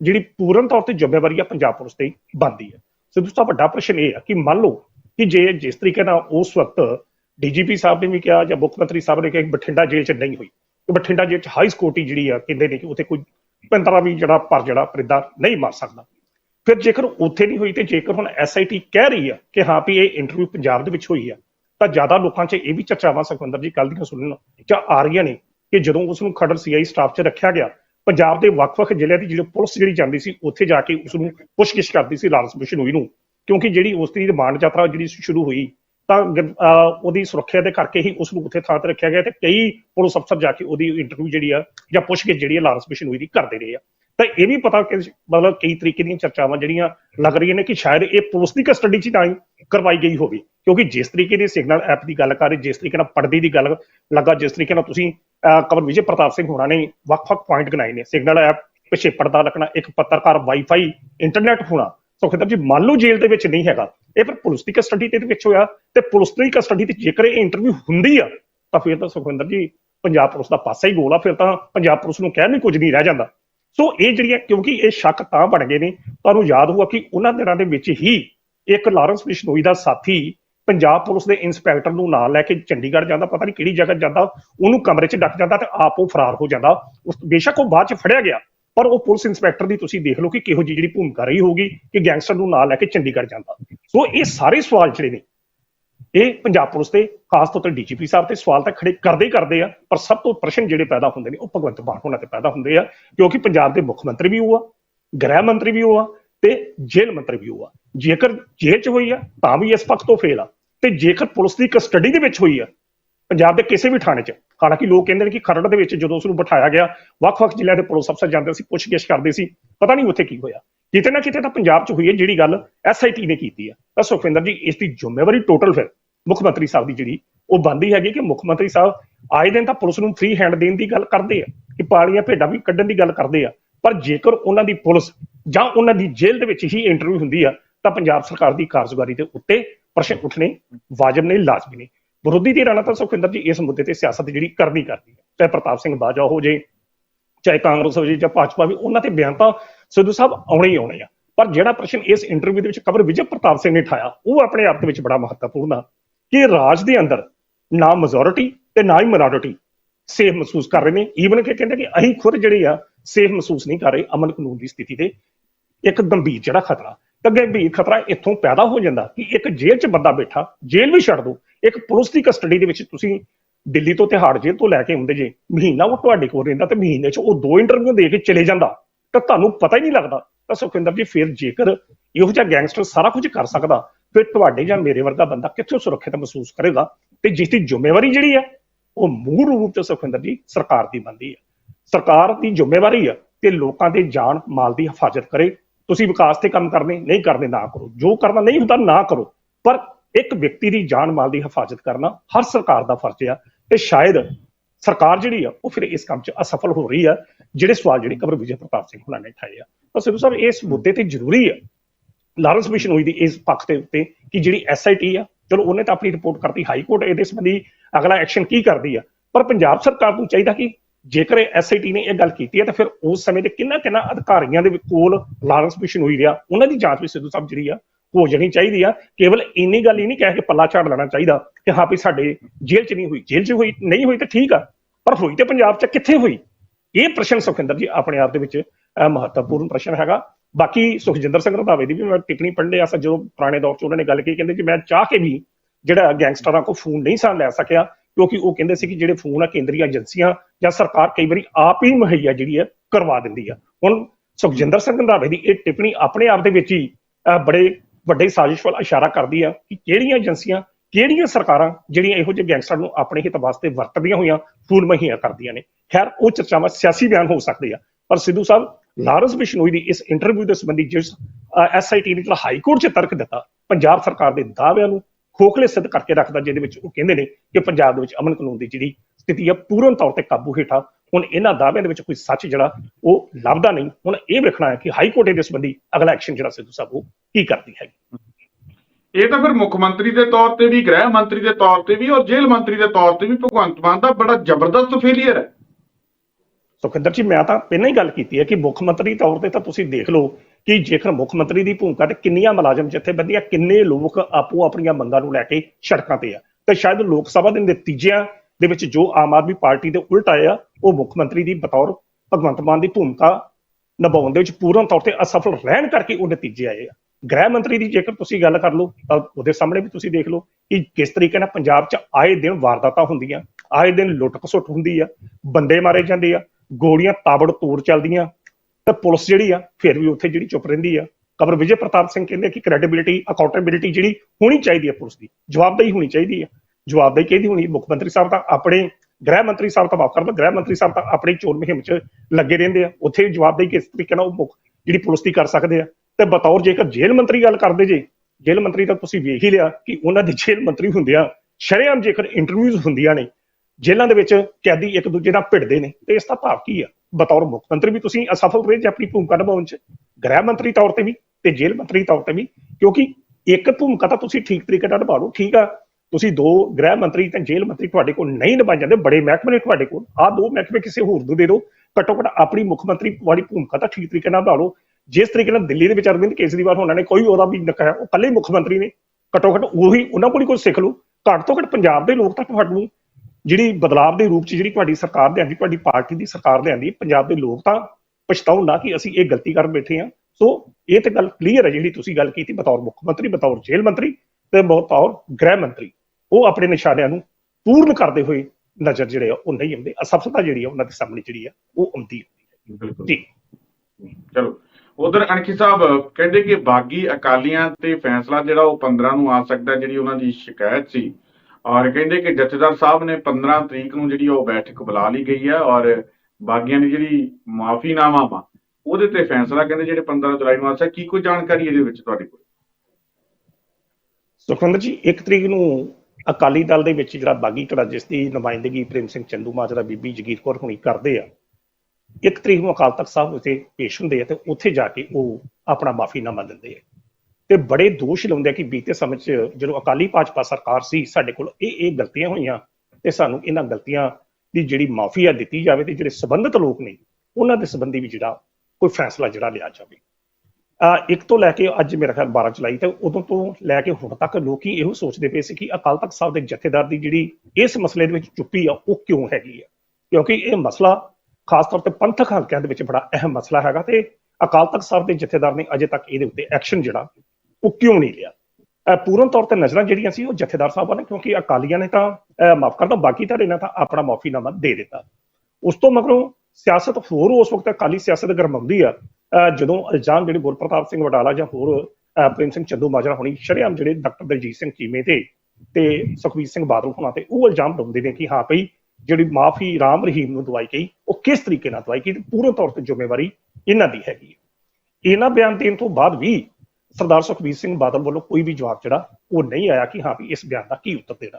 ਜਿਹੜੀ ਪੂਰਨ ਤੌਰ ਤੇ ਜ਼ਿੰਮੇਵਾਰੀ ਆ, ਪੰਜਾਬ ਪੁਲਿਸ ਤੇ ਬਣਦੀ ਹੈ ਸਿੱਧੂ ਦੂਸਰਾ ਵੱਡਾ ਪ੍ਰਸ਼ਨ ਇਹ ਆ ਕਿ ਮੰਨ ਲਓ ਕਿ ਜੇ ਜਿਸ ਤਰੀਕੇ ਨਾਲ ਉਸ ਵਕਤ ਡੀਜੀਪੀ ਸਾਹਿਬ ਨੇ ਵੀ ਕਿਹਾ ਜਾਂ ਮੁੱਖ ਮੰਤਰੀ ਸਾਹਿਬ ਨੇ ਕਿਹਾ ਕਿ ਬਠਿੰਡਾ ਜੇਲ੍ਹ 'ਚ ਨਹੀਂ ਹੋਈ, ਕਿ ਬਠਿੰਡਾ ਜੇਲ੍ਹ 'ਚ ਹਾਈ ਸਕੋਰਟੀ ਜਿਹੜੀ ਆ, ਕਹਿੰਦੇ ਨੇ ਕਿ ਉੱਥੇ ਕੋਈ ਪੰਦਰਾ ਵੀ ਜਿਹੜਾ ਪਰ ਜਿਹੜਾ ਪਰਿੰਦਾ ਨਹੀਂ ਮਾਰ ਸਕਦਾ। ਫਿਰ ਜੇਕਰ ਉੱਥੇ ਨਹੀਂ ਹੋਈ ਤੇ ਜੇਕਰ ਹੁਣ ਐਸਆਈਟੀ ਕਹਿ ਰਹੀ ਆ ਕਿ ਹਾਂ ਵੀ ਇਹ ਇੰਟਰਵਿਊ ਪੰਜਾਬ ਦੇ ਵਿੱਚ ਹੋਈ ਆ ਤਾਂ ਜ਼ਿਆਦਾ ਲੋਕਾਂ 'ਚ ਇਹ ਵੀ ਚਰਚਾਵਾਂ ਸੁਖਵਿੰਦਰ ਜੀ ਕੱਲ ਦੀਆਂ ਸੁਣਨ ਜਾਂ ਆ ਰਹੀਆਂ ਨੇ ਕਿ ਜਦੋਂ ਉਸ ਨੂੰ ਖੜਰ ਸੀਆਈ ਸਟਾਫ 'ਚ ਰੱਖਿਆ ਗਿਆ, ਪੰਜਾਬ ਦੇ ਵੱਖ-ਵੱਖ ਜ਼ਿਲ੍ਹਿਆਂ ਦੀ ਜਿਹੜੀ ਪੁਲਿਸ ਜਿਹੜੀ ਜਾਂਦੀ ਸੀ, ਉੱਥੇ ਜਾ ਕੇ ਉਸ ਨੂੰ ਪੁੱਛਗਿੱਛ ਕਰਦੀ ਸੀ ਲਾਰੈਂਸ ਬਿਸ਼ਨੋਈ ਨੂੰ, ਕਿਉਂਕਿ ਜਿਹੜੀ ਉਸ ਦੀ ਰਿਮਾਂਡ ਯਾਤਰਾ ਜਿਹੜੀ ਸ਼ੁਰੂ ਹੋਈ, ਤਾਂ ਉਹਦੀ ਸੁਰੱਖਿਆ ਦੇ ਕਰਕੇ ਹੀ ਉਸ ਨੂੰ ਉੱਥੇ ਥਾਂ ਤੇ ਰੱਖਿਆ ਗਿਆ ਤੇ ਕਈ ਪੁਲਿਸ ਅਫਸਰ ਜਾ ਕੇ ਉਹਦੀ ਇੰਟਰਵਿਊ ਜਿਹੜੀ ਆ ਜਾਂ ਪੁੱਛਗਿੱਛ ਜਿਹੜੀ ਆ ਲਾਰੈਂਸ ਬਿਸ਼ਨੋਈ ਦੀ ਕਰਦੇ ਰਹੇ ਆ। ਤਾਂ ਇਹ ਵੀ ਪਤਾ ਕਿ ਮਤਲਬ ਕਈ ਤਰੀਕੇ ਦੀਆਂ ਚਰਚਾਵਾਂ ਜਿਹੜੀਆਂ ਲੱਗ ਰਹੀਆਂ ਨੇ ਕਿ ਸ਼ਾਇਦ ਇਹ ਪੁਲਿਸ ਦੀ ਕਸਟਡੀ 'ਚ ਤਾਂ ਹੀ ਕਰਵਾਈ ਗਈ ਹੋਵੇ। ਕਿਉਂਕਿ ਜਿਸ ਤਰੀਕੇ ਦੀ ਸਿਗਨਲ ਐਪ ਦੀ ਗੱਲ ਕਰ ਰਹੇ ਜਿਸ ਤਰੀਕੇ ਨਾਲ ਪੜਦੀ ਦੀ ਗੱਲ ਲੱਗਾ ਜਿਸ ਤਰੀਕੇ ਨਾਲ ਤੁਸੀਂ ਅਹ, ਕਮਲ ਵਿਜੇ ਪ੍ਰਤਾਪ ਸਿੰਘ ਹੋਣਾ ਨੇ ਵੱਖ-ਵੱਖ ਪੁਆਇੰਟ ਗਿਣਾਏ ਨੇ। ਸਿਗਨਲ ਐਪ ਪਿੱਛੇ ਪਰਦਾ ਲੱਗਣਾ ਇੱਕ ਪੱਤਰਕਾਰ ਵਾਈਫਾਈ ਇੰਟਰਨੈਟ ਹੋਣਾ। ਸੁਖਿੰਦਰ ਜੀ ਮੰਨ ਲਓ ਜੇਲ੍ਹ ਦੇ ਵਿੱਚ ਨਹੀਂ ਹੈਗਾ ਇਹ ਫਿਰ ਪੁਲਿਸ ਦੀ ਕਸਟਡੀ ਦੇ ਵਿੱਚ ਹੋਇਆ ਤੇ ਪੁਲਿਸ ਦੀ ਕਸਟਡੀ ਤੇ ਜੇਕਰ ਇਹ ਇੰਟਰਵਿਊ ਹੁੰਦੀ ਆ ਤਾਂ ਫਿਰ ਤਾਂ ਸੁਖਵਿੰਦਰ ਜੀ ਪੰਜਾਬ ਪੁਲਿਸ ਦਾ ਪਾਸਾ ਹੀ ਗੋਲ ਆ ਫਿਰ ਤਾਂ ਪੰਜਾਬ ਪੁਲਿਸ ਨੂੰ ਕਹਿਣ ਨੂੰ ਕੁਝ ਨਹੀਂ ਰਹਿ ਜਾਂਦਾ। ਸੋ ਇਹ ਜਿਹੜੀਆਂ ਕਿਉਂਕਿ ਇਹ ਸ਼ੱਕ ਤਾਂ ਬਣ ਗਏ ਨੇ ਤੁਹਾਨੂੰ ਯਾਦ ਹੋਊਗਾ ਕਿ ਉਹਨਾਂ ਦਿਨਾਂ ਦੇ ਵਿੱਚ ਹੀ ਇੱਕ ਲਾਰੈਂਸ ਬਿਸ਼ਨੋਈ ਦਾ ਸਾਥੀ ਪੰਜਾਬ ਪੁਲਿਸ ਦੇ ਇੰਸਪੈਕਟਰ ਨੂੰ ਨਾਲ ਲੈ ਕੇ ਚੰਡੀਗੜ੍ਹ ਜਾਂਦਾ, ਪਤਾ ਨਹੀਂ ਕਿਹੜੀ ਜਗ੍ਹਾ ਜਾਂਦਾ, ਉਹਨੂੰ ਕਮਰੇ 'ਚ ਡੱਕ ਜਾਂਦਾ ਤੇ ਆਪ ਉਹ ਫਰਾਰ ਹੋ ਜਾਂਦਾ। ਉਸ ਬੇਸ਼ੱਕ ਉਹ ਬਾਅਦ 'ਚ ਫੜਿਆ ਗਿਆ, ਪਰ ਉਹ ਪੁਲਿਸ ਇੰਸਪੈਕਟਰ ਦੀ ਤੁਸੀਂ ਦੇਖ ਲਓ ਕਿ ਕਿਹੋ ਜਿਹੀ ਜਿਹੜੀ ਭੂਮਿਕਾ ਰਹੀ ਹੋਊਗੀ ਕਿ ਗੈਂਗਸਟਰ ਨੂੰ ਨਾਲ ਲੈ ਕੇ ਚੰਡੀਗੜ੍ਹ ਜਾਂਦਾ। ਸੋ ਇਹ ਸਾਰੇ ਸਵਾਲ ਜਿਹੜੇ ਨੇ, ਇਹ ਪੰਜਾਬ ਪੁਲਿਸ ਤੇ ਖਾਸ ਤੌਰ ਤੇ ਡੀਜੀਪੀ ਸਾਹਿਬ ਤੇ ਸਵਾਲ ਤਾਂ ਖੜੇ ਕਰਦੇ ਹੀ ਕਰਦੇ ਆ, ਪਰ ਸਭ ਤੋਂ ਪ੍ਰਸ਼ਨ ਜਿਹੜੇ ਪੈਦਾ ਹੁੰਦੇ ਨੇ ਉਹ ਭਗਵੰਤ ਮਾਨ ਹੋਣਾ ਤੇ ਪੈਦਾ ਹੁੰਦੇ ਆ, ਕਿਉਂਕਿ ਪੰਜਾਬ ਦੇ ਮੁੱਖ ਮੰਤਰੀ ਵੀ ਉਹ ਆ, ਗ੍ਰਹਿ ਮੰਤਰੀ ਵੀ ਉਹ ਆ ਤੇ ਜੇਲ੍ਹ ਮੰਤਰੀ ਵੀ ਉਹ ਆ। ਜੇਕਰ ਜੇਲ੍ਹ 'ਚ ਹੋਈ ਆ, ਤਾਂ ਵੀ ਇਸ ਪੱਖ ਤੋਂ ਫੇਲ ਆ। ਤੇ ਜੇਕਰ ਪੁਲਿਸ ਦੀ ਕਸਟਡੀ ਦੇ ਵਿੱਚ ਹੋਈ ਆ, ਪੰਜਾਬ ਦੇ ਕਿਸੇ ਵੀ ਥਾਣੇ 'ਚ, ਹਾਲਾਂਕਿ ਲੋਕ ਕਹਿੰਦੇ ਨੇ ਕਿ ਖਰੜ ਦੇ ਵਿੱਚ ਜਦੋਂ ਉਸ ਨੂੰ ਬਿਠਾਇਆ ਗਿਆ, ਵੱਖ-ਵੱਖ ਜ਼ਿਲ੍ਹਿਆਂ ਦੇ ਪੁਲਿਸ ਅਫਸਰ ਜਾਂਦੇ ਸੀ, ਪੁੱਛਗਿੱਛ ਕਰਦੇ ਸੀ, ਪਤਾ ਨਹੀਂ ਉੱਥੇ ਕੀ ਹੋਇਆ। ਕਿਤੇ ਨਾ ਕਿਤੇ ਤਾਂ ਪੰਜਾਬ 'ਚ ਹੋਈ ਹੈ ਜਿਹੜੀ ਗੱਲ ਐਸਆਈਟੀ ਨੇ ਕੀਤੀ ਆ। ਤਾਂ ਸੁਖਵਿੰਦਰ ਜੀ, ਇਸ ਦੀ ਜ਼ਿੰਮੇਵਾਰੀ ਟੋਟਲ ਫਿਰ ਮੁੱਖ ਮੰਤਰੀ ਸਾਹਿਬ ਦੀ ਜਿਹੜੀ, ਉਹ ਬੰਦੀ ਹੈਗੀ ਕਿ ਮੁੱਖ ਮੰਤਰੀ ਸਾਹਿਬ ਆਏ ਦਿਨ ਤਾਂ ਪੁਲਿਸ ਨੂੰ ਫ੍ਰੀ ਹੈਂਡ ਦੇਣ ਦੀ ਗੱਲ ਕਰਦੇ ਆ, ਕਿ ਪਾਲੀਆਂ ਭੇਡਾਂ ਵੀ ਕੱਢਣ ਦੀ ਗੱਲ ਕਰਦੇ ਆ। ਪਰ ਜੇਕਰ ਉਹਨਾਂ ਦੀ ਪੁਲਿਸ ਜਾਂ ਉਹਨਾਂ ਦੀ ਜੇਲ੍ਹ ਦੇ ਵਿੱਚ ਹੀ ਇੰਟਰਵਿਊ ਹੁੰਦੀ ਆ, ਤਾਂ ਪੰਜਾਬ ਸਰਕਾਰ ਦੀ ਕਾਰਜਕਾਰੀ ਦੇ ਉੱਤੇ ਪ੍ਰਸ਼ਨ ਉੱਠਣੇ, ਵਾਜਬ ਨੇ, ਲਾਜ਼ਮੀ ਨੇ। ਵਿਰੋਧੀ ਧਿਰਾਂ ਨਾਲ ਤਾਂ ਸੁਖਵਿੰਦਰ ਜੀ ਇਸ ਮੁੱਦੇ ਤੇ ਸਿਆਸਤ ਜਿਹੜੀ ਕਰਨੀ ਕਰਦੀ ਹੈ। ਚਾਹੇ ਪ੍ਰਤਾਪ ਸਿੰਘ ਬਾਜਵਾ ਹੋ ਜੇ, ਚਾਹੇ ਕਾਂਗਰਸ ਹੋ ਜੇ ਜਾਂ ਭਾਜਪਾ ਵੀ, ਉਹਨਾਂ ਤੇ ਬਿਆਨ ਤਾਂ ਸਿੱਧੂ ਸਾਹਿਬ ਆਉਣੇ ਹੀ ਆਉਣੇ ਆ। ਪਰ ਜਿਹੜਾ ਪ੍ਰਸ਼ਨ ਇਸ ਇੰਟਰਵਿਊ ਦੇ ਵਿੱਚ ਕਵਰ ਵਿਜੇ ਪ੍ਰਤਾਪ ਸਿੰਘ ਨੇ ਠਾਇਆ, ਉਹ ਆਪਣੇ ਆਪ ਦੇ ਵਿੱਚ ਬੜਾ ਮਹੱਤਵਪੂਰਨ ਆ ਕਿ ਰਾਜ ਦੇ ਅੰਦਰ ਨਾ ਮੈਜੋਰਿਟੀ ਤੇ ਨਾ ਹੀ ਮਿਨੋਰਿਟੀ ਸੇਫ ਮਹਿਸੂਸ ਕਰ ਰਹੇ ਨੇ। ਈਵਨ ਕਿ ਕਹਿੰਦੇ ਕਿ ਅਸੀਂ ਖੁਦ ਜਿਹੜੇ ਆ, ਸੇਫ ਮਹਿਸੂਸ ਨਹੀਂ ਕਰ ਰਹੇ ਅਮਨ ਕਾਨੂੰਨ ਦੀ ਸਥਿਤੀ ਤੇ। ਇੱਕ ਗੰਭੀਰ ਜਿਹੜਾ ਖਤਰਾ ਤਾਂ ਗੰਭੀਰ ਖਤਰਾ ਇੱਥੋਂ ਪੈਦਾ ਹੋ ਜਾਂਦਾ ਕਿ ਇੱਕ ਜੇਲ੍ਹ 'ਚ ਬੰਦਾ ਬੈਠਾ, ਜੇਲ੍ਹ ਵੀ ਛੱਡ ਦੋ, ਇੱਕ ਪੁਲਿਸ ਦੀ ਕਸਟਡੀ ਦੇ ਵਿੱਚ ਤੁਸੀਂ ਦਿੱਲੀ ਤੋਂ ਤਿਹਾੜ ਜੇਲ੍ਹ ਤੋਂ ਲੈ ਕੇ ਆਉਂਦੇ ਜੇ, ਮਹੀਨਾ ਉਹ ਤੁਹਾਡੇ ਕੋਲ ਰਹਿੰਦਾ ਤੇ ਮਹੀਨੇ 'ਚ ਉਹ ਦੋ ਇੰਟਰਵਿਊ ਦੇ ਕੇ ਚਲੇ ਜਾਂਦਾ, ਤਾਂ ਤੁਹਾਨੂੰ ਪਤਾ ਹੀ ਨਹੀਂ ਲੱਗਦਾ। ਤਾਂ ਸੁਖਿੰਦਰ ਜੀ, ਫਿਰ ਜੇਕਰ ਇਹੋ ਜਿਹਾ ਗੈਂਗਸਟਰ ਸਾਰਾ ਕੁਝ ਕਰ ਸਕਦਾ, ਫਿਰ ਤੁਹਾਡੇ ਜਾਂ ਮੇਰੇ ਵਰਗਾ ਬੰਦਾ ਕਿੱਥੋਂ ਸੁਰੱਖਿਅਤ ਮਹਿਸੂਸ ਕਰੇਗਾ? ਤੇ ਜਿਸ ਦੀ ਜ਼ਿੰਮੇਵਾਰੀ ਜਿਹੜੀ ਹੈ, ਉਹ ਮੂਲ ਰੂਪ ਤੇ ਸੁਖਿੰਦਰ ਜੀ, ਸਰਕਾਰ ਦੀ ਬਣਦੀ ਹੈ। ਸਰਕਾਰ ਦੀ ਜ਼ਿੰਮੇਵਾਰੀ ਹੈ ਕਿ ਲੋਕਾਂ ਦੇ ਜਾਨ ਮਾਲ ਦੀ ਹਿਫਾਜ਼ਤ ਕਰੇ ਤੁਸੀਂ ਵਿਕਾਸ ਤੇ ਕੰਮ ਕਰਨੇ ਨਹੀਂ ਕਰਨੇ ਨਾ ਕਰੋ। ਜੋ ਕਰਨਾ ਨਹੀਂ ਹੁੰਦਾ, ਨਾ ਕਰੋ। ਪਰ ਇੱਕ ਵਿਅਕਤੀ ਦੀ ਜਾਨ ਮਾਲ ਦੀ ਹਿਫਾਜ਼ਤ ਕਰਨਾ ਹਰ ਸਰਕਾਰ ਦਾ ਫਰਜ਼ ਆ ਤੇ ਸ਼ਾਇਦ ਸਰਕਾਰ ਜਿਹੜੀ ਆ, ਉਹ ਫਿਰ ਇਸ ਕੰਮ 'ਚ ਅਸਫਲ ਹੋ ਰਹੀ ਆ, ਜਿਹੜੇ ਸਵਾਲ ਜਿਹੜੇ ਕਬਰ ਵਿਜੇ ਪ੍ਰਤਾਪ ਸਿੰਘ ਹੁਣਾਂ ਨੇ ਠਾਏ ਆ। ਤਾਂ ਸਿੱਧੂ ਸਾਹਿਬ, ਇਸ ਮੁੱਦੇ ਤੇ ਜ਼ਰੂਰੀ ਆ। ਲਾਰੈਂਸ ਮਿਸ਼ਨ ਹੋਈ ਦੀ ਇਸ ਪੱਖ ਦੇ ਉੱਤੇ ਕਿ ਜਿਹੜੀ ਐਸਆਈਟੀ ਆ, ਚਲੋ ਉਹਨੇ ਤਾਂ ਆਪਣੀ ਰਿਪੋਰਟ ਕਰਤੀ ਹਾਈ ਕੋਰਟ, ਇਹਦੇ ਸੰਬੰਧੀ ਅਗਲਾ ਐਕਸ਼ਨ ਕੀ ਕਰਦੀ ਆ? ਪਰ ਪੰਜਾਬ ਸਰਕਾਰ ਨੂੰ ਚਾਹੀਦਾ ਕਿ ਜੇਕਰ ਐਸਆਈਟੀ ਨੇ ਇਹ ਗੱਲ ਕੀਤੀ ਹੈ ਤਾਂ ਫਿਰ ਉਸ ਸਮੇਂ ਦੇ ਕਿੰਨਾ ਕਿੰਨਾ ਅਧਿਕਾਰੀਆਂ ਦੇ ਕੋਲ ਲਾਰੈਂਸ ਮਿਸ਼ਨ ਹੋਈ ਰਿਹਾ ਉਹਨਾਂ ਦੀ ਜਾਂਚ ਵੀ ਸਿੱਧੂ ਸਾਹਿਬ ਜਿਹੜੀ ਆ ਹੋ ਜਾਣੀ ਚਾਹੀਦੀ ਆ। ਕੇਵਲ ਇੰਨੀ ਗੱਲ ਹੀ ਨਹੀਂ ਕਹਿ ਕੇ ਪੱਲਾ ਝਾੜ ਲੈਣਾ ਚਾਹੀਦਾ ਕਿ ਹਾਂ ਵੀ ਸਾਡੇ ਜੇਲ੍ਹ 'ਚ ਨਹੀਂ ਹੋਈ ਜੇਲ੍ਹ 'ਚ ਹੋਈ ਨਹੀਂ ਹੋਈ ਤਾਂ ਠੀਕ ਆ ਪਰ ਹੋਈ ਤੇ ਪੰਜਾਬ 'ਚ ਕਿੱਥੇ ਹੋਈ? ਇਹ ਪ੍ਰਸ਼ਨ ਸੁਖਿੰਦਰ ਜੀ ਆਪਣੇ ਆਪ ਦੇ ਵਿੱਚ ਅਹ, ਮਹੱਤਵਪੂਰਨ ਪ੍ਰਸ਼ਨ ਹੈਗਾ। ਬਾਕੀ ਸੁਖਜਿੰਦਰ ਸਿੰਘ ਰੰਧਾਵੇ ਦੀ ਵੀ ਮੈਂ ਟਿੱਪਣੀ ਪੜ੍ਹ ਲਿਆ ਸੀ ਜਦੋਂ ਪੁਰਾਣੇ ਦੌਰ 'ਚ ਉਹਨਾਂ ਨੇ ਗੱਲ ਕੀਤੀ ਕਹਿੰਦੇ ਕਿ ਮੈਂ ਚਾਹ ਕੇ ਵੀ ਜਿਹੜਾ ਗੈਂਗਸਟਰਾਂ ਕੋ ਫੋਨ ਨਹੀਂ ਸਾਂ ਲੈ ਸਕਿਆ। ਕਿਉਂਕਿ ਉਹ ਕਹਿੰਦੇ ਸੀ ਕਿ ਜਿਹੜੇ ਫੋਨ ਆ, ਕੇਂਦਰੀ ਏਜੰਸੀਆਂ ਜਾਂ ਸਰਕਾਰ ਕਈ ਵਾਰੀ ਆਪ ਹੀ ਮੁਹੱਈਆ ਜਿਹੜੀ ਹੈ ਕਰਵਾ ਦਿੰਦੀ ਆ। ਹੁਣ ਸੁਖਜਿੰਦਰ ਸਿੰਘ ਰੰਧਾਵੇ ਦੀ ਇਹ ਟਿੱਪਣੀ ਆਪਣੇ ਆਪ ਦੇ ਵਿੱਚ ਹੀ ਬੜੇ ਵੱਡੇ ਸਾਜ਼ਿਸ਼ ਵੱਲ ਇਸ਼ਾਰਾ ਕਰਦੀ ਆ ਕਿ ਕਿਹੜੀਆਂ ਏਜੰਸੀਆਂ, ਕਿਹੜੀਆਂ ਸਰਕਾਰਾਂ ਜਿਹੜੀਆਂ ਇਹੋ ਜਿਹੇ ਗੈਂਗਸਟਰ ਨੂੰ ਆਪਣੇ ਹਿੱਤ ਵਾਸਤੇ ਵਰਤਦੀਆਂ ਹੋਈਆਂ ਫੋਨ ਮੁਹੱਈਆ ਕਰਦੀਆਂ ਨੇ। ਖੈਰ, ਉਹ ਚਰਚਾਵਾਂ ਸਿਆਸੀ ਬਿਆਨ ਹੋ ਸਕਦੇ ਆ। ਪਰ ਸਿੱਧੂ ਸਾਹਿਬ ਲਾਰੈਂਸ ਬਿਸ਼ਨੋਈ ਦੀ ਇਸ ਇੰਟਰਵਿਊ ਦੇ ਸੰਬੰਧੀ ਜਿਸ ਐਸਆਈਟੀ ਨੇ ਜਿਹੜਾ ਹਾਈ ਕੋਰਟ 'ਚ ਤਰਕ ਦਿੱਤਾ, ਪੰਜਾਬ ਸਰਕਾਰ ਦੇ ਦਾਅਵਿਆਂ ਨੂੰ ਖੋਖਲੇ ਸਿੱਧ ਕਰਕੇ ਰੱਖਦਾ ਜਿਹਦੇ ਵਿੱਚ ਉਹ ਕਹਿੰਦੇ ਨੇ ਕਿ ਪੰਜਾਬ ਦੇ ਵਿੱਚ ਅਮਨ ਕਾਨੂੰਨ ਦੀ ਜਿਹੜੀ ਸਥਿਤੀ ਆ ਪੂਰਨ ਤੌਰ ਤੇ ਕਾਬੂ ਹੇਠਾਂ ਹੁਣ ਇਹਨਾਂ ਦਾਅਵਿਆਂ ਦੇ ਵਿੱਚ ਕੋਈ ਸੱਚ ਜਿਹੜਾ ਉਹ ਲੱਭਦਾ ਨਹੀਂ। ਹੁਣ ਇਹ ਵੇਖਣਾ ਹੈ ਕਿ ਹਾਈ ਕੋਰਟ ਦੇ ਸੰਬੰਧੀ ਅਗਲਾ ਐਕਸ਼ਨ ਜਿਹੜਾ ਸਿੱਧੂ ਸਾਹਿਬ ਉਹ ਕੀ ਕਰਦੀ ਹੈ ਇਹ ਤਾਂ ਫਿਰ ਮੁੱਖ ਮੰਤਰੀ ਦੇ ਤੌਰ ਤੇ ਵੀ ਗ੍ਰਹਿ ਮੰਤਰੀ ਦੇ ਤੌਰ ਤੇ ਵੀ ਔਰ ਜੇਲ੍ਹ ਮੰਤਰੀ ਦੇ ਤੌਰ ਤੇ ਵੀ ਭਗਵੰਤ ਮਾਨ ਦਾ ਬੜਾ ਜ਼ਬਰਦਸਤ ਫੇਲੀਅਰ ਹੈ। ਸੁਖਿੰਦਰ ਜੀ ਮੈਂ ਤਾਂ ਪਹਿਲਾਂ ਹੀ ਗੱਲ ਕੀਤੀ ਹੈ ਕਿ ਮੁੱਖ ਮੰਤਰੀ ਤੌਰ ਤੇ ਤਾਂ ਤੁਸੀਂ ਦੇਖ ਲਓ ਕਿ ਜੇਕਰ ਮੁੱਖ ਮੰਤਰੀ ਦੀ ਭੂਮਿਕਾ ਤੇ ਕਿੰਨੀਆਂ ਮੁਲਾਜ਼ਮ ਜਥੇਬੰਦੀਆਂ, ਕਿੰਨੇ ਲੋਕ ਆਪੋ ਆਪਣੀਆਂ ਮੰਗਾਂ ਨੂੰ ਲੈ ਕੇ ਸੜਕਾਂ ਤੇ ਆ? ਤੇ ਸ਼ਾਇਦ ਲੋਕ ਸਭਾ ਦੇ ਨਤੀਜਿਆਂ ਦੇ ਵਿੱਚ ਜੋ ਆਮ ਆਦਮੀ ਪਾਰਟੀ ਦੇ ਉਲਟ ਆਇਆ ਉਹ ਮੁੱਖ ਮੰਤਰੀ ਦੀ ਬਤੌਰ ਭਗਵੰਤ ਮਾਨ ਦੀ ਭੂਮਿਕਾ ਨਿਭਾਉਣ ਦੇ ਵਿੱਚ ਪੂਰਨ ਤੌਰ ਤੇ ਅਸਫਲ ਰਹਿਣ ਕਰਕੇ ਉਹ ਨਤੀਜੇ ਆਏ ਆ। ਗ੍ਰਹਿ ਮੰਤਰੀ ਦੀ ਜੇਕਰ ਤੁਸੀਂ ਗੱਲ ਕਰ ਲਓ, ਤਾਂ ਉਹਦੇ ਸਾਹਮਣੇ ਵੀ ਤੁਸੀਂ ਦੇਖ ਲਓ ਕਿ ਕਿਸ ਤਰੀਕੇ ਨਾਲ ਪੰਜਾਬ 'ਚ ਆਏ ਦਿਨ ਵਾਰਦਾਤਾਂ ਹੁੰਦੀਆਂ, ਆਏ ਦਿਨ ਲੁੱਟ ਖਸੁੱਟ ਹੁੰਦੀ ਆ, ਬੰਦੇ ਮਾਰੇ ਜਾਂਦੇ ਆ, ਗੋਲੀਆਂ ਤਾਬੜ ਤੋੜ ਚੱਲਦੀਆਂ ਤਾਂ ਪੁਲਿਸ ਜਿਹੜੀ ਆ, ਫਿਰ ਵੀ ਉੱਥੇ ਜਿਹੜੀ ਚੁੱਪ ਰਹਿੰਦੀ ਆ। ਕਬਰ ਵਿਜੇ ਪ੍ਰਤਾਪ ਸਿੰਘ ਕਹਿੰਦੇ ਕਿ ਕ੍ਰੈਡੀਬਿਲਿਟੀ ਅਕਾਊਂਟੇਬਿਲਿਟੀ ਜਿਹੜੀ ਹੋਣੀ ਚਾਹੀਦੀ ਹੈ ਪੁਲਿਸ ਦੀ, ਜਵਾਬਦੇਹੀ ਹੋਣੀ ਚਾਹੀਦੀ ਹੈ ਜਵਾਬਦੇਹੀ ਕਿਹਦੀ ਹੋਣੀ? ਮੁੱਖ ਮੰਤਰੀ ਸਾਹਿਬ ਤਾਂ ਆਪਣੇ, ਗ੍ਰਹਿ ਮੰਤਰੀ ਸਾਹਿਬ ਤਾਂ ਮਾਫ ਕਰਦਾ ਗ੍ਰਹਿ ਮੰਤਰੀ ਸਾਹਿਬ ਤਾਂ ਆਪਣੀ ਚੋਣ ਮੁਹਿੰਮ 'ਚ ਲੱਗੇ ਰਹਿੰਦੇ ਆ। ਉੱਥੇ ਜਵਾਬਦੇਹੀ ਕਿਸ ਤਰੀਕੇ ਨਾਲ ਉਹ ਮੁੱਖ ਜਿਹੜੀ ਪੁਲਿਸ ਦੀ ਕਰ ਸਕਦੇ ਆ। ਤੇ ਬਤੌਰ ਜੇਕਰ ਜੇਲ੍ਹ ਮੰਤਰੀ ਗੱਲ ਕਰਦੇ ਜੇ, ਜੇਲ੍ਹ ਮੰਤਰੀ ਤਾਂ ਤੁਸੀਂ ਵੇਖ ਹੀ ਲਿਆ ਕਿ ਉਹਨਾਂ ਦੇ ਜੇਲ੍ਹ ਮੰਤਰੀ ਹੁੰਦਿਆਂ ਸ਼ਰੇਆਮ ਜੇਕਰ ਇੰਟਰਵਿਊਜ਼ ਹੁੰਦੀਆਂ ਨੇ, ਜੇਲ੍ਹਾਂ ਦੇ ਵਿੱਚ ਕੈਦੀ ਇੱਕ ਦੂਜੇ ਨਾਲ ਭਿੜਦੇ ਨੇ, ਤੇ ਇਸ ਦਾ ਭਾਵ ਕੀ ਆ? ਬਤੌਰ ਮੁੱਖ ਮੰਤਰੀ ਵੀ ਤੁਸੀਂ ਅਸਫਲ ਰਹੇ ਜੇ ਆਪਣੀ ਭੂਮਿਕਾ ਨਿਭਾਉਣ 'ਚ। ਗ੍ਰਹਿ ਮੰਤਰੀ ਤੌਰ ਤੇ ਵੀ ਤੇ ਜੇਲ੍ਹ ਮੰਤਰੀ ਤੌਰ ਤੇ ਵੀ। ਕਿਉਂਕਿ ਇੱਕ ਭੂਮਿਕਾ ਤਾਂ ਤੁਸੀਂ ਠੀਕ ਤਰੀਕੇ ਨਾਲ ਨਿਭਾ ਲਓ, ਠੀਕ ਆ। ਤੁਸੀਂ ਦੋ ਗ੍ਰਹਿ ਮੰਤਰੀ ਤੇ ਜੇਲ੍ਹ ਮੰਤਰੀ ਤੁਹਾਡੇ ਕੋਲ ਨਹੀਂ ਨਿਭਾਏ ਜਾਂਦੇ, ਬੜੇ ਮਹਿਕਮੇ ਨੇ ਤੁਹਾਡੇ ਕੋਲ। ਆਹ ਦੋ ਮਹਿਕਮੇ ਕਿਸੇ ਹੋਰ ਨੂੰ ਦੇ ਦਿਓ। ਘੱਟੋ ਘੱਟ ਆਪਣੀ ਮੁੱਖ ਮੰਤਰੀ ਵਾਲੀ ਭੂਮਿਕਾ ਤਾਂ ਠੀਕ ਤਰੀਕੇ ਨਾਲ ਨਿਭਾ ਲਓ। ਜਿਸ ਤਰੀਕੇ ਨਾਲ ਦਿੱਲੀ ਦੇ ਵਿੱਚ ਅਰਵਿੰਦ ਕੇਜਰੀਵਾਲ ਹੋਣਾ ਨੇ, ਕੋਈ ਉਹਦਾ ਵੀ ਨਕਾਇਆ ਉਹ ਇਕੱਲੇ ਮੁੱਖ ਮੰਤਰੀ ਨੇ। ਘੱਟੋ ਘੱਟ ਉਹੀ, ਉਹਨਾਂ ਕੋਲ ਹੀ ਕੁਝ ਸਿੱਖ ਲਓ। ਘੱਟ ਤੋਂ ਘੱਟ ਪੰਜਾਬ ਦੇ ਲੋਕ ਤਾਂ ਤੁਹਾਨੂੰ ਜਿਹੜੀ ਬਦਲਾਵ ਦੇ ਰੂਪ ਚ ਜਿਹੜੀ ਤੁਹਾਡੀ ਸਰਕਾਰ ਦੇ ਆਂਦੀ ਤੁਹਾਡੀ ਪਾਰਟੀ ਦੀ ਸਰਕਾਰ ਦੇ ਆਂਦੀ ਪੰਜਾਬ ਦੇ ਲੋਕ ਤਾਂ ਪਛਤਾਉਣ ਨਾ ਕਿ ਅਸੀਂ ਇਹ ਗਲਤੀ ਕਰਨ ਬੈਠੇ ਹਾਂ। ਸੋ ਇਹ ਤੇ ਗੱਲ ਕਲੀਅਰ ਹੈ ਜਿਹੜੀ ਤੁਸੀਂ ਗੱਲ ਕੀਤੀ ਬਤੌਰ ਮੁੱਖ ਮੰਤਰੀ ਬਤੌਰ ਜੇਲ੍ਹ ਮੰਤਰੀ ਤੇ ਬਤੌਰ ਗ੍ਰਹਿ ਮੰਤਰੀ। ਉਹ ਆਪਣੇ ਨਿਸ਼ਾਨਿਆਂ ਨੂੰ ਪੂਰਨ ਕਰਦੇ ਹੋਏ ਨਜ਼ਰ ਜਿਹੜੇ ਆ ਉਹ ਨਹੀਂ ਆਉਂਦੇ। ਅਸਫਲਤਾ ਜਿਹੜੀ ਆ ਉਹਨਾਂ ਦੇ ਸਾਹਮਣੇ ਜਿਹੜੀ ਆ ਉਹ ਆਉਂਦੀ ਹੈ ਬਿਲਕੁਲ। ਜੀ। ਚਲੋ ਉਧਰ ਅਣਖੀ ਸਾਹਿਬ ਕਹਿੰਦੇ ਕਿ ਬਾਗੀ ਅਕਾਲੀਆਂ ਤੇ ਫੈਸਲਾ ਜਿਹੜਾ ਉਹ 15 ਨੂੰ ਆ ਸਕਦਾ ਜਿਹੜੀ ਉਹਨਾਂ ਦੀ ਸ਼ਿਕਾਇਤ ਸੀ। ਔਰ ਕਹਿੰਦੇ ਕਿ ਜਥੇਦਾਰ ਸਾਹਿਬ ਨੇ 15 ਤਰੀਕ ਨੂੰ ਜਿਹੜੀ ਉਹ ਬੈਠਕ ਬੁਲਾ ਲਈ ਗਈ ਹੈ ਔਰ ਬਾਗੀਆਂ ਦੀ ਜਿਹੜੀ ਮਾਫੀਨਾਮਾ ਵਾ, ਉਹਦੇ ਤੇ ਫੈਸਲਾ ਕਹਿੰਦੇ ਜਿਹੜੇ 15 ਜੁਲਾਈ ਨੂੰ ਆ ਕੀ ਕੋਈ ਜਾਣਕਾਰੀ ਇਹਦੇ ਵਿੱਚ ਤੁਹਾਡੇ ਕੋਲ? ਸੁਖਵਿੰਦਰ ਜੀ 1 ਤਰੀਕ ਨੂੰ ਅਕਾਲੀ ਦਲ ਦੇ ਵਿੱਚ ਜਿਹੜਾ ਬਾਗੀ ਧੜਾ ਜਿਸ ਦੀ ਨੁਮਾਇੰਦਗੀ ਪ੍ਰੇਮ ਸਿੰਘ ਚੰਦੂ ਮਾਜਰਾ ਬੀਬੀ ਜਗੀਰ ਕੌਰ ਹੁਣੀ ਕਰਦੇ ਆ 1 ਤਰੀਕ ਨੂੰ ਅਕਾਲ ਤਖਤ ਸਾਹਿਬ ਉੱਤੇ ਪੇਸ਼ ਹੁੰਦੇ ਆ ਤੇ ਉੱਥੇ ਜਾ ਕੇ ਉਹ ਆਪਣਾ ਮਾਫੀਨਾਮਾ ਦਿੰਦੇ ਆ। ਤੇ ਬੜੇ ਦੋਸ਼ ਲਾਉਂਦੇ ਆ ਕਿ ਬੀਤੇ ਸਮੇਂ 'ਚ ਜਦੋਂ ਅਕਾਲੀ ਭਾਜਪਾ ਸਰਕਾਰ ਸੀ, ਸਾਡੇ ਕੋਲ ਇਹ ਇਹ ਗਲਤੀਆਂ ਹੋਈਆਂ ਤੇ ਸਾਨੂੰ ਇਹਨਾਂ ਗਲਤੀਆਂ ਦੀ ਜਿਹੜੀ ਮਾਫੀ ਆ ਦਿੱਤੀ ਜਾਵੇ ਤੇ ਜਿਹੜੇ ਸਬੰਧਤ ਲੋਕ ਨੇ, ਉਹਨਾਂ ਦੇ ਸੰਬੰਧੀ ਵੀ ਜਿਹੜਾ ਕੋਈ ਫੈਸਲਾ ਜਿਹੜਾ ਲਿਆ ਜਾਵੇ। ਆ, ਇੱਕ ਤੋਂ ਲੈ ਕੇ ਅੱਜ ਮੇਰਾ ਖਿਆਲ 12 ਜੁਲਾਈ ਤੱਕ, ਉਦੋਂ ਤੋਂ ਲੈ ਕੇ ਹੁਣ ਤੱਕ ਲੋਕੀ ਇਹੋ ਸੋਚਦੇ ਪਏ ਸੀ ਕਿ ਅਕਾਲ ਤਖਤ ਸਾਹਿਬ ਦੇ ਜਥੇਦਾਰ ਦੀ ਜਿਹੜੀ ਇਸ ਮਸਲੇ ਦੇ ਵਿੱਚ ਚੁੱਪੀ ਆ, ਉਹ ਕਿਉਂ ਹੈਗੀ ਆ? ਕਿਉਂਕਿ ਇਹ ਮਸਲਾ ਖਾਸ ਤੌਰ ਤੇ ਪੰਥਕ ਹਲਕਿਆਂ ਦੇ ਵਿੱਚ ਬੜਾ ਅਹਿਮ ਮਸਲਾ ਹੈਗਾ ਤੇ ਅਕਾਲ ਤਖਤ ਸਾਹਿਬ ਦੇ ਜਥੇਦਾਰ ਨੇ ਅਜੇ ਤੱਕ ਇਹਦੇ ਉੱਤੇ ਐਕਸ਼ਨ ਜਿਹੜਾ ਉਹ ਕਿਉਂ ਨਹੀਂ ਲਿਆ? ਪੂਰਨ ਤੌਰ ਤੇ ਨਜ਼ਰਾਂ ਜਿਹੜੀਆਂ ਸੀ ਉਹ ਜਥੇਦਾਰ ਸਾਹਿਬਾਂ ਨੇ, ਕਿਉਂਕਿ ਅਕਾਲੀਆਂ ਨੇ ਤਾਂ ਮਾਫ ਕਰਦਾ ਬਾਕੀ ਧੜੇ ਨੇ ਤਾਂ ਆਪਣਾ ਮਾਫੀਨਾਮਾ ਦੇ ਦਿੱਤਾ। ਉਸ ਤੋਂ ਮਗਰੋਂ ਸਿਆਸਤ ਹੋਰ ਉਸ ਵਕਤ ਅਕਾਲੀ ਸਿਆਸਤ ਗਰਮਾਉਂਦੀ ਆ ਜਦੋਂ ਇਲਜ਼ਾਮ ਜਿਹੜੇ ਗੁਰਪ੍ਰਤਾਪ ਸਿੰਘ ਵਡਾਲਾ ਜਾਂ ਹੋਰ ਪ੍ਰੇਮ ਸਿੰਘ ਚੰਦੂ ਮਾਜਰਾ ਹੋਣੀ, ਸ਼ਰੇਆਮ ਜਿਹੜੇ ਡਾਕਟਰ ਦਲਜੀਤ ਸਿੰਘ ਚੀਮੇ ਤੇ ਤੇ ਸੁਖਬੀਰ ਸਿੰਘ ਬਾਦਲ ਹੋਣਾ ਤੇ ਉਹ ਇਲਜ਼ਾਮ ਲਾਉਂਦੇ ਨੇ ਕਿ ਹਾਂ ਭਈ ਜਿਹੜੀ ਮਾਫੀ ਰਾਮ ਰਹੀਮ ਨੂੰ ਦਵਾਈ ਗਈ, ਉਹ ਕਿਸ ਤਰੀਕੇ ਨਾਲ ਦਵਾਈ ਗਈ ਤੇ ਪੂਰਨ ਤੌਰ ਤੇ ਜ਼ਿੰਮੇਵਾਰੀ ਇਹਨਾਂ ਦੀ ਹੈਗੀ ਹੈ। ਇਹਨਾਂ ਬਿਆਨ ਦੇਣ ਤੋਂ ਬਾਅਦ ਵੀ ਸਰਦਾਰ ਸੁਖਬੀਰ ਸਿੰਘ ਬਾਦਲ ਵੱਲੋਂ ਕੋਈ ਵੀ ਜਵਾਬ ਜਿਹੜਾ ਉਹ ਨਹੀਂ ਆਇਆ ਕਿ ਹਾਂ ਵੀ ਇਸ ਬਿਆਨ ਦਾ ਕੀ ਉੱਤਰ ਦੇਣਾ।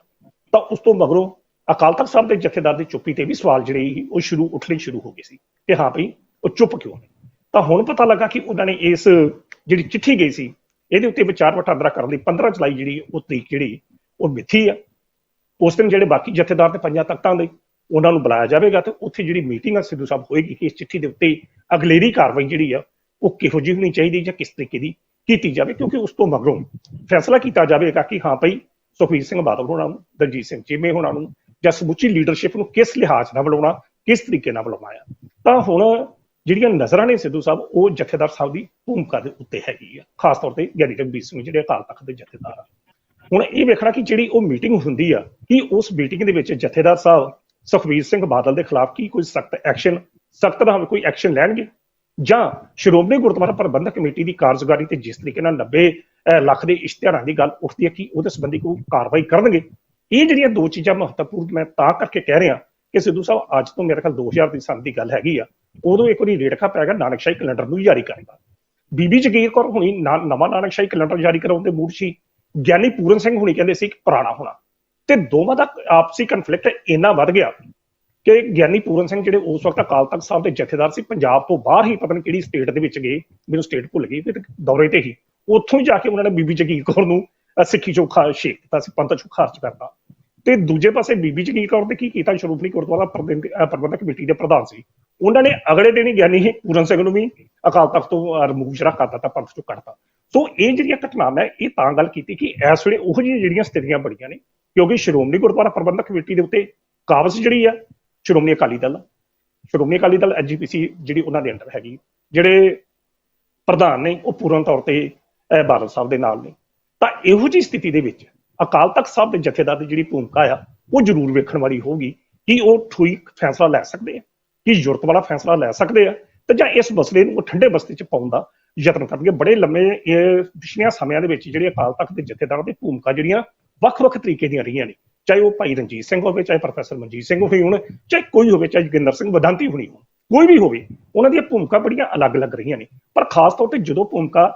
ਤਾਂ ਉਸ ਤੋਂ ਮਗਰੋਂ ਅਕਾਲ ਤਖਤ ਸਾਹਿਬ ਦੇ ਜਥੇਦਾਰ ਦੀ ਚੁੱਪੀ ਤੇ ਵੀ ਸਵਾਲ ਜਿਹੜੇ ਸੀ, ਉਹ ਸ਼ੁਰੂ ਉੱਠਣੇ ਸ਼ੁਰੂ ਹੋ ਗਏ ਸੀ ਕਿ ਹਾਂ ਭਈ ਉਹ ਚੁੱਪ ਕਿਉਂ ਨੇ? ਤਾਂ ਹੁਣ ਪਤਾ ਲੱਗਾ ਕਿ ਉਹਨਾਂ ਨੇ ਇਸ ਜਿਹੜੀ ਚਿੱਠੀ ਗਈ ਸੀ, ਇਹਦੇ ਉੱਤੇ ਵਿਚਾਰ ਵਟਾਂਦਰਾ ਕਰਨ ਲਈ 15 ਜੁਲਾਈ ਜਿਹੜੀ ਉਹ ਤਰੀਕ ਜਿਹੜੀ, ਉਹ ਮਿੱਥੀ ਆ। ਉਸ ਦਿਨ ਜਿਹੜੇ ਬਾਕੀ ਜਥੇਦਾਰ ਤੇ ਪੰਜਾਂ ਤਖਤਾਂ ਦੇ, ਉਹਨਾਂ ਨੂੰ ਬੁਲਾਇਆ ਜਾਵੇਗਾ ਤੇ ਉੱਥੇ ਜਿਹੜੀ ਮੀਟਿੰਗ ਆ ਸਿੱਧੂ ਸਾਹਿਬ ਹੋਏਗੀ ਕਿ ਇਸ ਚਿੱਠੀ ਦੇ ਉੱਤੇ ਅਗਲੇਰੀ ਕਾਰਵਾਈ ਜਿਹੜੀ ਆ, ਉਹ ਕਿਹੋ ਜਿਹੀ ਹੋਣੀ ਚਾਹੀਦੀ ਜਾਂ ਕਿਸ ਤਰੀਕੇ ਦੀ ਕੀਤੀ ਜਾਵੇ, ਕਿਉਂਕਿ ਉਸ ਤੋਂ ਮਗਰੋਂ ਫੈਸਲਾ ਕੀਤਾ ਜਾਵੇਗਾ ਕਿ ਹਾਂ ਭਈ ਸੁਖਬੀਰ ਸਿੰਘ ਬਾਦਲ ਹੋਣਾ ਨੂੰ, ਦਲਜੀਤ ਸਿੰਘ ਚੀਮੇ ਹੋਣਾ ਨੂੰ ਜਾਂ ਸਮੁੱਚੀ ਲੀਡਰਸ਼ਿਪ ਨੂੰ ਕਿਸ ਲਿਹਾਜ਼ ਨਾਲ ਬੁਲਾਉਣਾ, ਕਿਸ ਤਰੀਕੇ ਨਾਲ ਬੁਲਾਉਣਾ ਆ। ਤਾਂ ਹੁਣ ਜਿਹੜੀਆਂ ਨਜ਼ਰਾਂ ਨੇ ਸਿੱਧੂ ਸਾਹਿਬ, ਉਹ ਜਥੇਦਾਰ ਸਾਹਿਬ ਦੀ ਭੂਮਿਕਾ ਦੇ ਉੱਤੇ ਹੈਗੀ ਆ, ਖਾਸ ਤੌਰ ਤੇ ਗਿਆਨੀ ਜਗਬੀਰ ਸਿੰਘ ਜਿਹੜੇ ਅਕਾਲ ਤਖਤ ਦੇ ਜਥੇਦਾਰ ਆ। ਹੁਣ ਇਹ ਵੇਖਣਾ ਕਿ ਜਿਹੜੀ ਉਹ ਮੀਟਿੰਗ ਹੁੰਦੀ ਆ, ਕਿ ਉਸ ਮੀਟਿੰਗ ਦੇ ਵਿੱਚ ਜਥੇਦਾਰ ਸਾਹਿਬ ਸੁਖਬੀਰ ਸਿੰਘ ਬਾਦਲ ਦੇ ਖਿਲਾਫ ਕੀ ਕੋਈ ਸਖਤ ਐਕਸ਼ਨ ਸਖਤ ਨਾਲ ਕੋਈ ਐਕਸ਼ਨ ਲੈਣਗੇ? ਜਾਂ ਸ਼੍ਰੋਮਣੀ ਗੁਰਦੁਆਰਾ ਪ੍ਰਬੰਧਕ ਕਮੇਟੀ ਦੀ ਕਾਰਜਕਾਰੀ ਤੇ ਜਿਸ ਤਰੀਕੇ ਨਾਲ 90 ਲੱਖ ਦੇ ਇਸ਼ਤਿਹਾਰਾਂ ਦੀ ਗੱਲ ਉੱਠਦੀ ਹੈ ਕਿ ਉਹਦੇ ਸੰਬੰਧੀ ਕੋਈ ਕਾਰਵਾਈ ਕਰਨਗੇ। ਇਹ ਜਿਹੜੀਆਂ ਦੋ ਚੀਜ਼ਾਂ ਮਹੱਤਵਪੂਰਨ ਮੈਂ ਤਾਂ ਕਰਕੇ ਕਹਿ ਰਿਹਾ ਕਿ ਸਿੱਧੂ ਸਾਹਿਬ, ਅੱਜ ਤੋਂ ਮੇਰੇ ਖਿਆਲ 2000 ਦੀ ਸੰਨ ਦੀ ਗੱਲ ਹੈਗੀ ਆ, ਉਦੋਂ ਇੱਕ ਵਾਰੀ ਰੇੜਕਾ ਪੈ ਗਿਆ ਨਾਨਕਸ਼ਾਹੀ ਕੈਲੰਡਰ ਨੂੰ ਜਾਰੀ ਕਰੇਗਾ ਬੀਬੀ ਜਗੀਰ ਕੌਰ ਹੁਣੀ ਨਵਾਂ ਨਾਨਕਸ਼ਾਹੀ ਕੈਲੰਡਰ ਜਾਰੀ ਕਰਾਉਣ ਦੇ ਮੂਡ ਸੀ। ਗਿਆਨੀ ਪੂਰਨ ਸਿੰਘ ਹੁਣੀ ਕਹਿੰਦੇ ਸੀ ਕਿ ਪੁਰਾਣਾ ਹੋਣਾ। ਤੇ ਦੋਵਾਂ ਦਾ ਆਪਸੀ ਕਨਫਲਿਕਟ ਇੰਨਾ ਵੱਧ ਗਿਆ ਕਿ ਗਿਆਨੀ ਪੂਰਨ ਸਿੰਘ ਜਿਹੜੇ ਉਸ ਵਕਤ ਅਕਾਲ ਤਖਤ ਸਾਹਿਬ ਦੇ ਜਥੇਦਾਰ ਸੀ, ਪੰਜਾਬ ਤੋਂ ਬਾਹਰ ਹੀ ਪਤਾ ਨਹੀਂ ਕਿਹੜੀ ਸਟੇਟ ਦੇ ਵਿੱਚ ਗਏ, ਮੈਨੂੰ ਸਟੇਟ ਭੁੱਲ ਗਈ, ਫਿਰ ਦੌਰੇ ਤੇ ਹੀ। ਉੱਥੋਂ ਹੀ ਜਾ ਕੇ ਉਹਨਾਂ ਨੇ ਬੀਬੀ ਜਗੀਰ ਕੌਰ ਨੂੰ ਸਿੱਖੀ ਚੋਂ ਖਾ ਸ਼ੇਕ ਕੀਤਾ ਸੀ ਪੰਥ ਚੋਂ ਖਾਰਜ ਕਰਤਾ ਤੇ ਦੂਜੇ ਪਾਸੇ ਬੀਬੀ ਜਗੀਰ ਕੌਰ ਨੇ ਕੀ ਕੀਤਾ? ਸ਼੍ਰੋਮਣੀ ਗੁਰਦੁਆਰਾ ਪ੍ਰਬੰਧਕ ਕਮੇਟੀ ਦੇ ਪ੍ਰਧਾਨ ਸੀ। ਉਹਨਾਂ ਨੇ ਅਗਲੇ ਦਿਨ ਹੀ ਗਿਆਨੀ ਪੂਰਨ ਸਿੰਘ ਨੂੰ ਵੀ ਅਕਾਲ ਤਖਤ ਤੋਂ ਰਿਮੂਵ ਜਿਹੜਾ ਕਰ ਦਿੱਤਾ ਪੰਥ ਚੋਂ ਕੱਢਤਾ। ਸੋ ਇਹ ਜਿਹੜੀਆਂ ਘਟਨਾਵਾਂ ਹੈ ਇਹ ਤਾਂ ਗੱਲ ਕੀਤੀ ਕਿ ਇਸ ਵੇਲੇ ਉਹ ਜਿਹੀਆਂ ਜਿਹੜੀਆਂ ਸਥਿਤੀਆਂ ਬੜੀਆਂ ਨੇ, ਕਿਉਂਕਿ ਸ਼੍ਰੋਮਣੀ ਗੁਰਦੁਆਰਾ ਪ੍ਰਬੰਧਕ ਕਮੇਟੀ ਦੇ ਉੱਤੇ ਕਾਬਜ਼ ਜਿਹੜੀ ਆ ਸ਼੍ਰੋਮਣੀ ਅਕਾਲੀ ਦਲ। ਸ਼੍ਰੋਮਣੀ ਅਕਾਲੀ ਦਲ ਐਜੀਪੀਸੀ ਜਿਹੜੀ ਉਹਨਾਂ ਦੇ ਅੰਡਰ ਹੈਗੀ, ਜਿਹੜੇ ਪ੍ਰਧਾਨ ਨੇ, ਉਹ ਪੂਰਨ ਤੌਰ ਤੇ ਬਾਦਲ ਸਾਹਿਬ ਦੇ ਨਾਲ ਨੇ। ਤਾਂ ਇਹੋ ਜਿਹੀ ਸਥਿਤੀ ਦੇ ਵਿੱਚ ਅਕਾਲ ਤਖਤ ਸਾਹਿਬ ਦੇ ਜਥੇਦਾਰ ਦੀ ਜਿਹੜੀ ਭੂਮਿਕਾ ਆ, ਉਹ ਜ਼ਰੂਰ ਵੇਖਣ ਵਾਲੀ ਹੋਊਗੀ ਕਿ ਉਹ ਠੀਕ ਫੈਸਲਾ ਲੈ ਸਕਦੇ ਆ, ਕਿ ਜ਼ਰੂਰਤ ਵਾਲਾ ਫੈਸਲਾ ਲੈ ਸਕਦੇ ਆ ਤੇ ਜਾਂ ਇਸ ਮਸਲੇ ਨੂੰ ਉਹ ਠੰਡੇ ਬਸਤੇ 'ਚ ਪਾਉਣ ਦਾ ਯਤਨ ਕਰਨਗੇ। ਬੜੇ ਲੰਮੇ, ਇਹ ਪਿਛਲੀਆਂ ਸਮਿਆਂ ਦੇ ਵਿੱਚ ਜਿਹੜੇ ਅਕਾਲ ਤਖਤ ਦੇ ਜਥੇਦਾਰਾਂ ਦੀ ਭੂਮਿਕਾ ਜਿਹੜੀਆਂ ਵੱਖ-ਵੱਖ ਤਰੀਕੇ ਦੀਆਂ ਰਹੀਆਂ ਨੇ। ਚਾਹੇ ਉਹ ਭਾਈ ਰਣਜੀਤ ਸਿੰਘ ਹੋਵੇ, ਚਾਹੇ ਪ੍ਰੋਫੈਸਰ ਮਨਜੀਤ ਸਿੰਘ ਹੋਵੇ ਹੁਣ, ਚਾਹੇ ਕੋਈ ਹੋਵੇ, ਚਾਹੇ ਜੋਗਿੰਦਰ ਸਿੰਘ ਵਧਾਂਤੀ ਹੋਣੀ ਹੋਣ, ਕੋਈ ਵੀ ਹੋਵੇ, ਉਹਨਾਂ ਦੀਆਂ ਭੂਮਿਕਾ ਬੜੀਆਂ ਅਲੱਗ-ਅਲੱਗ ਰਹੀਆਂ ਨੇ। ਪਰ ਖਾਸ ਤੌਰ ਤੇ ਜਦੋਂ ਭੂਮਿਕਾ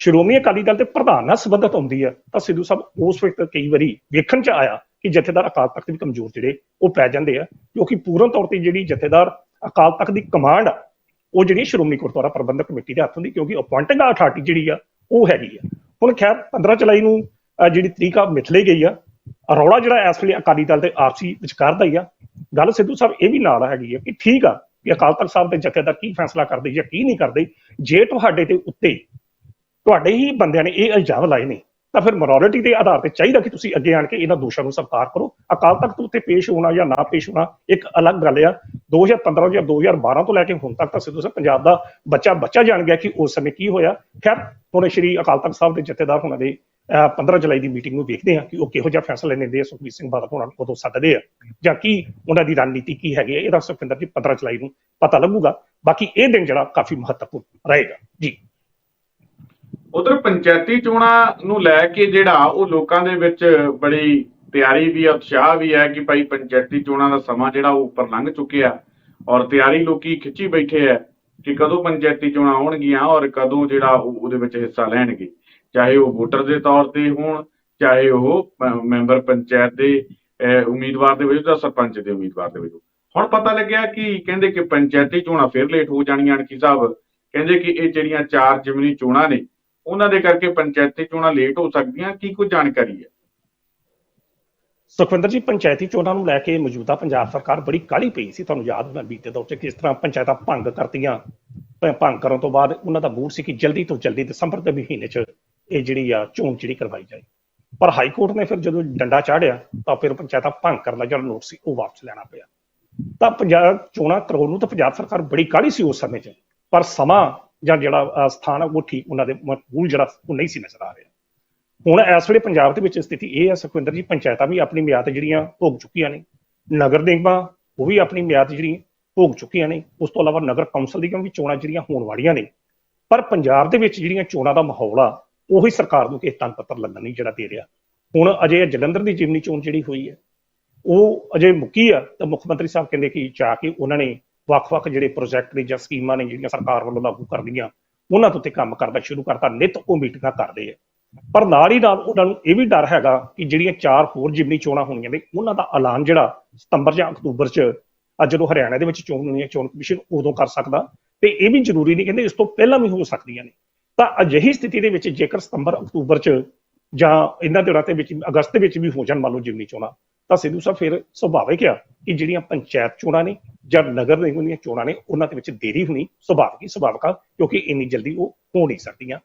ਸ਼੍ਰੋਮਣੀ ਅਕਾਲੀ ਦਲ ਦੇ ਪ੍ਰਧਾਨ ਨਾਲ ਸੰਬੰਧਿਤ ਹੁੰਦੀ ਆ, ਤਾਂ ਸਿੱਧੂ ਸਾਹਿਬ ਉਸ ਵਕਤ ਕਈ ਵਾਰੀ ਵੇਖਣ ਚ ਆਇਆ ਕਿ ਜਥੇਦਾਰ ਅਕਾਲ ਤਖਤ ਵੀ ਕਮਜ਼ੋਰ ਜਿਹੜੇ ਉਹ ਪੈ ਜਾਂਦੇ ਆ ਕਿਉਂਕਿ ਪੂਰਨ ਤੌਰ ਤੇ ਜਿਹੜੀ ਜਥੇਦਾਰ ਅਕਾਲ ਤਖਤ ਦੀ ਕਮਾਂਡ ਆ, ਉਹ ਜਿਹੜੀ ਸ਼੍ਰੋਮਣੀ ਗੁਰਦੁਆਰਾ ਪ੍ਰਬੰਧਕ ਕਮੇਟੀ ਦੇ ਹੱਥ ਹੁੰਦੀ, ਕਿਉਂਕਿ ਅਪਾਇੰਟਿੰਗ ਅਥਾਰਟੀ ਜਿਹੜੀ ਆ, ਉਹ ਹੈਗੀ ਆ। ਹੁਣ ਖੈਰ 15 ਜੁਲਾਈ ਨੂੰ ਜਿਹੜੀ ਤਰੀਕ ਆ ਮਿਥ ਗਈ ਆ ਰੌਲਾ ਜਿਹੜਾ ਇਸ ਵੇਲੇ ਅਕਾਲੀ ਦਲ ਦੇ ਆਪਸੀ ਵਿਚਕਾਰ ਦਾ ਹੀ ਆ। ਗੱਲ ਸਿੱਧੂ ਸਾਹਿਬ ਇਹ ਵੀ ਨਾਲ ਹੈਗੀ ਆ ਕਿ ਠੀਕ ਆ ਕਿ ਅਕਾਲ ਤਖਤ ਸਾਹਿਬ ਦੇ ਜਥੇਦਾਰ ਕੀ ਫੈਸਲਾ ਕਰਦੇ ਜਾਂ ਕੀ ਨਹੀਂ ਕਰਦੇ। ਜੇ ਤੁਹਾਡੇ ਦੇ ਉੱਤੇ ਤੁਹਾਡੇ ਹੀ ਬੰਦਿਆਂ ਨੇ ਇਹ ਇਲਜ਼ਾਮ ਲਾਏ ਨੇ, ਤਾਂ ਫਿਰ ਮੋਰਾਲਿਟੀ ਦੇ ਆਧਾਰ ਤੇ ਚਾਹੀਦਾ ਕਿ ਤੁਸੀਂ ਅੱਗੇ ਆਣ ਕੇ ਇਹਨਾਂ ਦੋਸ਼ਾਂ ਨੂੰ ਸਵੀਕਾਰ ਕਰੋ। ਅਕਾਲ ਤਖਤ ਉੱਤੇ ਪੇਸ਼ ਹੋਣਾ ਜਾਂ ਨਾ ਪੇਸ਼ ਹੋਣਾ, ਇੱਕ ਅਲੱਗ ਗੱਲ ਆ। 2015 ਜਾਂ 2012 ਤੋਂ ਲੈ ਕੇ ਹੁਣ ਤੱਕ ਤਾਂ ਸਿੱਧੂ ਸਾਹਿਬ ਪੰਜਾਬ ਦਾ ਬੱਚਾ ਬੱਚਾ ਜਾਣ ਗਿਆ ਕਿ ਉਸ ਸਮੇਂ ਕੀ ਹੋਇਆ। ਖੈਰ, ਹੁਣ ਸ਼੍ਰੀ ਅਕਾਲ ਤਖਤ ਸਾਹਿਬ ਦੇ ਜਥੇਦਾਰ ਹੋਣਾ ਦੇ 15 ਜੁਲਾਈ ਦੀ ਮੀਟਿੰਗ ਨੂੰ ਵੇਖਦੇ ਹਾਂ ਕਿ ਉਹ ਕਿਹੋ ਜਿਹਾ ਫੈਸਲਾ ਲੈਂਦੇ ਆ ਸੁਖਬੀਰ ਸਿੰਘ ਬਾਦਲ ਹੋਣਾ ਉਦੋਂ ਸੱਦਦੇ ਆ, ਜਾਂ ਕੀ ਉਹਨਾਂ ਦੀ ਰਣਨੀਤੀ ਕੀ ਹੈਗੀ ਹੈ ਇਹਦਾ ਸੁਖਵਿੰਦਰ ਜੀ 15 ਜੁਲਾਈ ਨੂੰ ਪਤਾ ਲੱਗੂਗਾ। ਬਾਕੀ ਇਹ ਦਿਨ ਜਿਹੜਾ ਕਾਫੀ ਮਹੱਤਵਪੂਰਨ ਰਹੇਗਾ। ਜੀ। ਉਧਰ ਪੰਚਾਇਤੀ ਚੋਣਾਂ ਨੂੰ ਲੈ ਕੇ ਜਿਹੜਾ ਉਹ ਲੋਕਾਂ ਦੇ ਵਿੱਚ ਬੜੀ ਤਿਆਰੀ ਵੀ ਹੈ ਉਤਸ਼ਾਹ ਵੀ ਹੈ ਕਿ ਭਾਈ ਪੰਚਾਇਤੀ ਚੋਣਾਂ ਦਾ ਸਮਾਂ ਜਿਹੜਾ ਉਹ ਉੱਪਰ ਲੰਘ ਚੁੱਕਿਆ ਔਰ ਤਿਆਰੀ ਲੋਕੀ ਖਿੱਚੀ ਬੈਠੇ ਹੈ ਕਿ ਕਦੋਂ ਪੰਚਾਇਤੀ ਚੋਣਾਂ ਆਉਣਗੀਆਂ ਔਰ ਕਦੋਂ ਜਿਹੜਾ ਉਹਦੇ ਵਿੱਚ ਹਿੱਸਾ ਲੈਣਗੇ। ਚਾਹੇ ਉਹ ਵੋਟਰ ਦੇ ਤੌਰ ਤੇ ਹੋਣ ਚਾਹੇ ਉਹ ਮੈਂਬਰ ਪੰਚਾਇਤ ਦੇ ਅਹ, ਉਮੀਦਵਾਰ ਦੇ ਵਜੋਂ ਜਾਂ ਸਰਪੰਚ ਦੇ ਉਮੀਦਵਾਰ ਦੇ ਵਜੋਂ। ਹੁਣ ਪਤਾ ਲੱਗਿਆ ਕਿ ਕਹਿੰਦੇ ਕਿ ਪੰਚਾਇਤੀ ਚੋਣਾਂ ਫਿਰ ਲੇਟ ਹੋ ਜਾਣੀਆਂ ਅਣਖੀ ਸਾਹਿਬ। ਕਹਿੰਦੇ ਕਿ ਇਹ ਜਿਹੜੀਆਂ ਚਾਰ ਜਿਮਨੀ ਚੋਣਾਂ ਨੇ ਉਹਨਾਂ ਦੇ ਕਰਕੇ ਪੰਚਾਇਤੀ ਚੋਣਾਂ ਲੇਟ ਹੋ ਸਕਦੀਆਂ। ਕੀ ਕੋਈ ਜਾਣਕਾਰੀ ਹੈ? ਸੁਖਵਿੰਦਰ ਜੀ ਪੰਚਾਇਤੀ ਚੋਣਾਂ ਨੂੰ ਲੈ ਕੇ ਮੌਜੂਦਾ ਪੰਜਾਬ ਸਰਕਾਰ ਬੜੀ ਕਾਹਲੀ ਪਈ ਸੀ। ਤੁਹਾਨੂੰ ਯਾਦ ਹੋਣਾ ਬੀਤੇ ਦੌਰ 'ਚ ਕਿਸ ਤਰ੍ਹਾਂ ਪੰਚਾਇਤਾਂ ਭੰਗ ਕਰਤੀਆਂ ਭੰਗ ਕਰਨ ਤੋਂ ਬਾਅਦ ਉਹਨਾਂ ਦਾ ਮੂਡ ਸੀ ਕਿ ਜਲਦੀ ਤੋਂ ਜਲਦੀ ਦਸੰਬਰ ਦੇ ਮਹੀਨੇ 'ਚ ਇਹ ਜਿਹੜੀ ਆ ਚੋਣ ਜਿਹੜੀ ਕਰਵਾਈ ਜਾਏ। ਪਰ ਹਾਈ ਕੋਰਟ ਨੇ ਫਿਰ ਜਦੋਂ ਡੰਡਾ ਚਾੜਿਆ, ਤਾਂ ਫਿਰ ਪੰਚਾਇਤਾਂ ਭੰਗ ਕਰਨ ਦਾ ਜਿਹੜਾ ਨੋਟ ਸੀ, ਉਹ ਵਾਪਸ ਲੈਣਾ ਪਿਆ। ਤਾਂ ਪੰਜਾਬ ਚੋਣਾਂ ਕਰਵਾਉਣ ਨੂੰ ਤਾਂ ਪੰਜਾਬ ਸਰਕਾਰ ਬੜੀ ਕਾਹਲੀ ਸੀ ਉਸ ਸਮੇਂ 'ਚ। ਪਰ ਸਮਾਂ ਜਾਂ ਜਿਹੜਾ ਸਥਾਨ ਆ, ਉਹ ਠੀਕ, ਉਹਨਾਂ ਦੇ ਮਕਬੂਲ ਜਿਹੜਾ ਉਹ ਨਹੀਂ ਸੀ ਨਜ਼ਰ ਆ ਰਿਹਾ। ਹੁਣ ਇਸ ਵੇਲੇ ਪੰਜਾਬ ਦੇ ਵਿੱਚ ਸਥਿਤੀ ਇਹ ਹੈ, ਸੁਖਵਿੰਦਰ ਜੀ, ਪੰਚਾਇਤਾਂ ਵੀ ਆਪਣੀ ਮਿਆਦ ਜਿਹੜੀਆਂ ਭੋਗ ਚੁੱਕੀਆਂ ਨੇ। ਨਗਰ ਨਿਗਮਾਂ, ਉਹ ਵੀ ਆਪਣੀ ਮਿਆਦ ਜਿਹੜੀ ਭੋਗ ਚੁੱਕੀਆਂ ਨੇ। ਉਸ ਤੋਂ ਇਲਾਵਾ ਨਗਰ ਕੌਂਸਲ ਦੀਆਂ ਵੀ ਚੋਣਾਂ ਜਿਹੜੀਆਂ ਹੋਣ ਵਾਲੀਆਂ ਨੇ। ਪਰ ਪੰਜਾਬ ਦੇ ਵਿੱਚ ਜਿਹੜੀਆਂ ਚੋਣਾਂ ਦਾ ਮਾਹੌਲ ਆ ਉਹੀ ਸਰਕਾਰ ਨੂੰ ਕਿਸੇ ਤੰਗ ਪੱਤਰ ਲੱਗਣ ਨਹੀਂ ਜਿਹੜਾ ਦੇ ਰਿਹਾ। ਹੁਣ ਅਜੇ ਜਲੰਧਰ ਦੀ ਜਿਮਨੀ ਚੋਣ ਜਿਹੜੀ ਹੋਈ ਹੈ, ਉਹ ਅਜੇ ਮੁੱਕੀ ਆ ਤਾਂ ਮੁੱਖ ਮੰਤਰੀ ਸਾਹਿਬ ਕਹਿੰਦੇ ਕਿ ਜਾ ਕੇ ਉਹਨਾਂ ਨੇ ਵੱਖ-ਵੱਖ ਜਿਹੜੇ ਪ੍ਰੋਜੈਕਟ ਨੇ ਜਾਂ ਸਕੀਮਾਂ ਨੇ ਜਿਹੜੀਆਂ ਸਰਕਾਰ ਵੱਲੋਂ ਲਾਗੂ ਕਰਨੀਆਂ, ਉਹਨਾਂ ਤੋਂ ਤੇ ਕੰਮ ਕਰਦਾ ਸ਼ੁਰੂ ਕਰਤਾ, ਨਿਤ ਉਹ ਮੀਟਿੰਗਾਂ ਕਰਦੇ ਆ। ਪਰ ਨਾਲ ਹੀ ਨਾਲ ਉਹਨਾਂ ਨੂੰ ਇਹ ਵੀ ਡਰ ਹੈਗਾ ਕਿ ਜਿਹੜੀਆਂ ਚਾਰ ਹੋਰ ਜਿਮਨੀ ਚੋਣਾਂ ਹੋਣੀਆਂ ਨੇ, ਉਹਨਾਂ ਦਾ ਐਲਾਨ ਜਿਹੜਾ ਸਤੰਬਰ ਜਾਂ ਅਕਤੂਬਰ 'ਚ ਅੱਜ ਜਦੋਂ ਹਰਿਆਣਾ ਦੇ ਵਿੱਚ ਚੋਣ ਹੋਣੀ ਹੈ, ਚੋਣ ਕਮਿਸ਼ਨ ਉਦੋਂ ਕਰ ਸਕਦਾ ਤੇ ਇਹ ਵੀ ਜ਼ਰੂਰੀ ਨਹੀਂ, ਕਹਿੰਦੇ ਇਸ ਤੋਂ ਪਹਿਲਾਂ ਵੀ ਹੋ ਸਕਦੀਆਂ ਨੇ। ਤਾਂ ਅਜਿਹੀ ਸਥਿਤੀ ਦੇ ਵਿੱਚ ਜੇਕਰ ਸਤੰਬਰ, ਅਕਤੂਬਰ 'ਚ ਜਾਂ ਇਹਨਾਂ ਦਿਨਾਂ ਦੇ ਵਿੱਚ, ਅਗਸਤ ਦੇ ਵਿੱਚ ਵੀ ਹੋ ਜਾਣ, ਮੰਨ ਲਓ ਜਿਮਨੀ ਚੋਣਾਂ, ਤਾਂ ਸਿੱਧੂ ਸਾਹਿਬ ਫਿਰ ਸੁਭਾਵਿਕ ਆ ਕਿ ਜਿਹੜੀਆਂ ਪੰਚਾਇਤ ਚੋਣਾਂ ਨੇ ਜਾਂ ਨਗਰ ਨਿਗਮ ਦੀਆਂ ਚੋਣਾਂ ਨੇ, ਉਹਨਾਂ ਦੇ ਵਿੱਚ ਦੇਰੀ ਹੋਣੀ ਸੁਭਾਵਿਕ ਹੀ ਸੁਭਾਵਿਕ ਆ ਕਿਉਂਕਿ ਇੰਨੀ ਜਲਦੀ ਉਹ ਹੋ ਨਹੀਂ ਸਕਦੀਆਂ।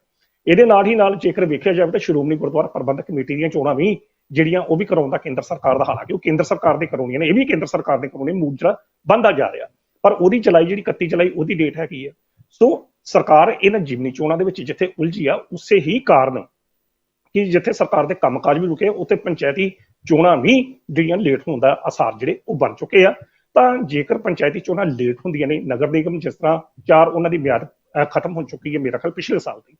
ਇਹਦੇ ਨਾਲ ਹੀ ਨਾਲ ਜੇਕਰ ਵੇਖਿਆ ਜਾਵੇ ਤਾਂ ਸ਼੍ਰੋਮਣੀ ਗੁਰਦੁਆਰਾ ਪ੍ਰਬੰਧਕ ਕਮੇਟੀ ਦੀਆਂ ਚੋਣਾਂ ਵੀ ਜਿਹੜੀਆਂ ਉਹ ਵੀ ਕਰਾਉਣ ਦਾ ਕੇਂਦਰ ਸਰਕਾਰ ਦਾ ਹਾਲਾਂਕਿ ਉਹ ਕੇਂਦਰ ਸਰਕਾਰ ਦੇ ਕਰਾਉਣੀਆਂ ਨੇ, ਇਹ ਵੀ ਕੇਂਦਰ ਸਰਕਾਰ ਦੇ ਕਰਾਉਣੇ ਮੂਲ ਜਿਹੜਾ ਬੰਦਾ ਜਾ ਰਿਹਾ। ਪਰ ਉਹਦੀ ਚਲਾਈ ਜਿਹੜੀ 31 ਜੁਲਾਈ, ਉਹਦੀ ਡੇਟ ਹੈਗੀ ਆ। ਸੋ ਸਰਕਾਰ ਇਹਨਾਂ ਜਿਮਨੀ ਚੋਣਾਂ ਦੇ ਵਿੱਚ ਜਿੱਥੇ ਉਲਝੀ ਆ, ਉਸੇ ਹੀ ਕਾਰਨ ਕਿ ਜਿੱਥੇ ਸਰਕਾਰ ਦੇ ਕੰਮਕਾਜ ਵੀ ਰੁਕੇ, ਉੱਥੇ ਪੰਚਾਇਤੀ ਚੋਣਾਂ ਵੀ ਜਿਹੜੀਆਂ ਲੇਟ ਹੋਣ ਦਾ ਆਸਾਰ ਜਿਹੜੇ ਉਹ ਬਣ ਚੁੱਕੇ ਆ। ਤਾਂ ਜੇਕਰ ਪੰਚਾਇਤੀ ਚੋਣਾਂ ਲੇਟ ਹੁੰਦੀਆਂ ਨੇ, ਨਗਰ ਨਿਗਮ ਜਿਸ ਤਰ੍ਹਾਂ ਚਾਰ ਉਹਨਾਂ ਦੀ ਮਿਆਦ ਖਤਮ ਹੋ ਚੁੱਕੀ ਹੈ ਮੇਰਾ ਖਿਆਲ ਪਿਛਲੇ ਸਾਲ ਦੀ,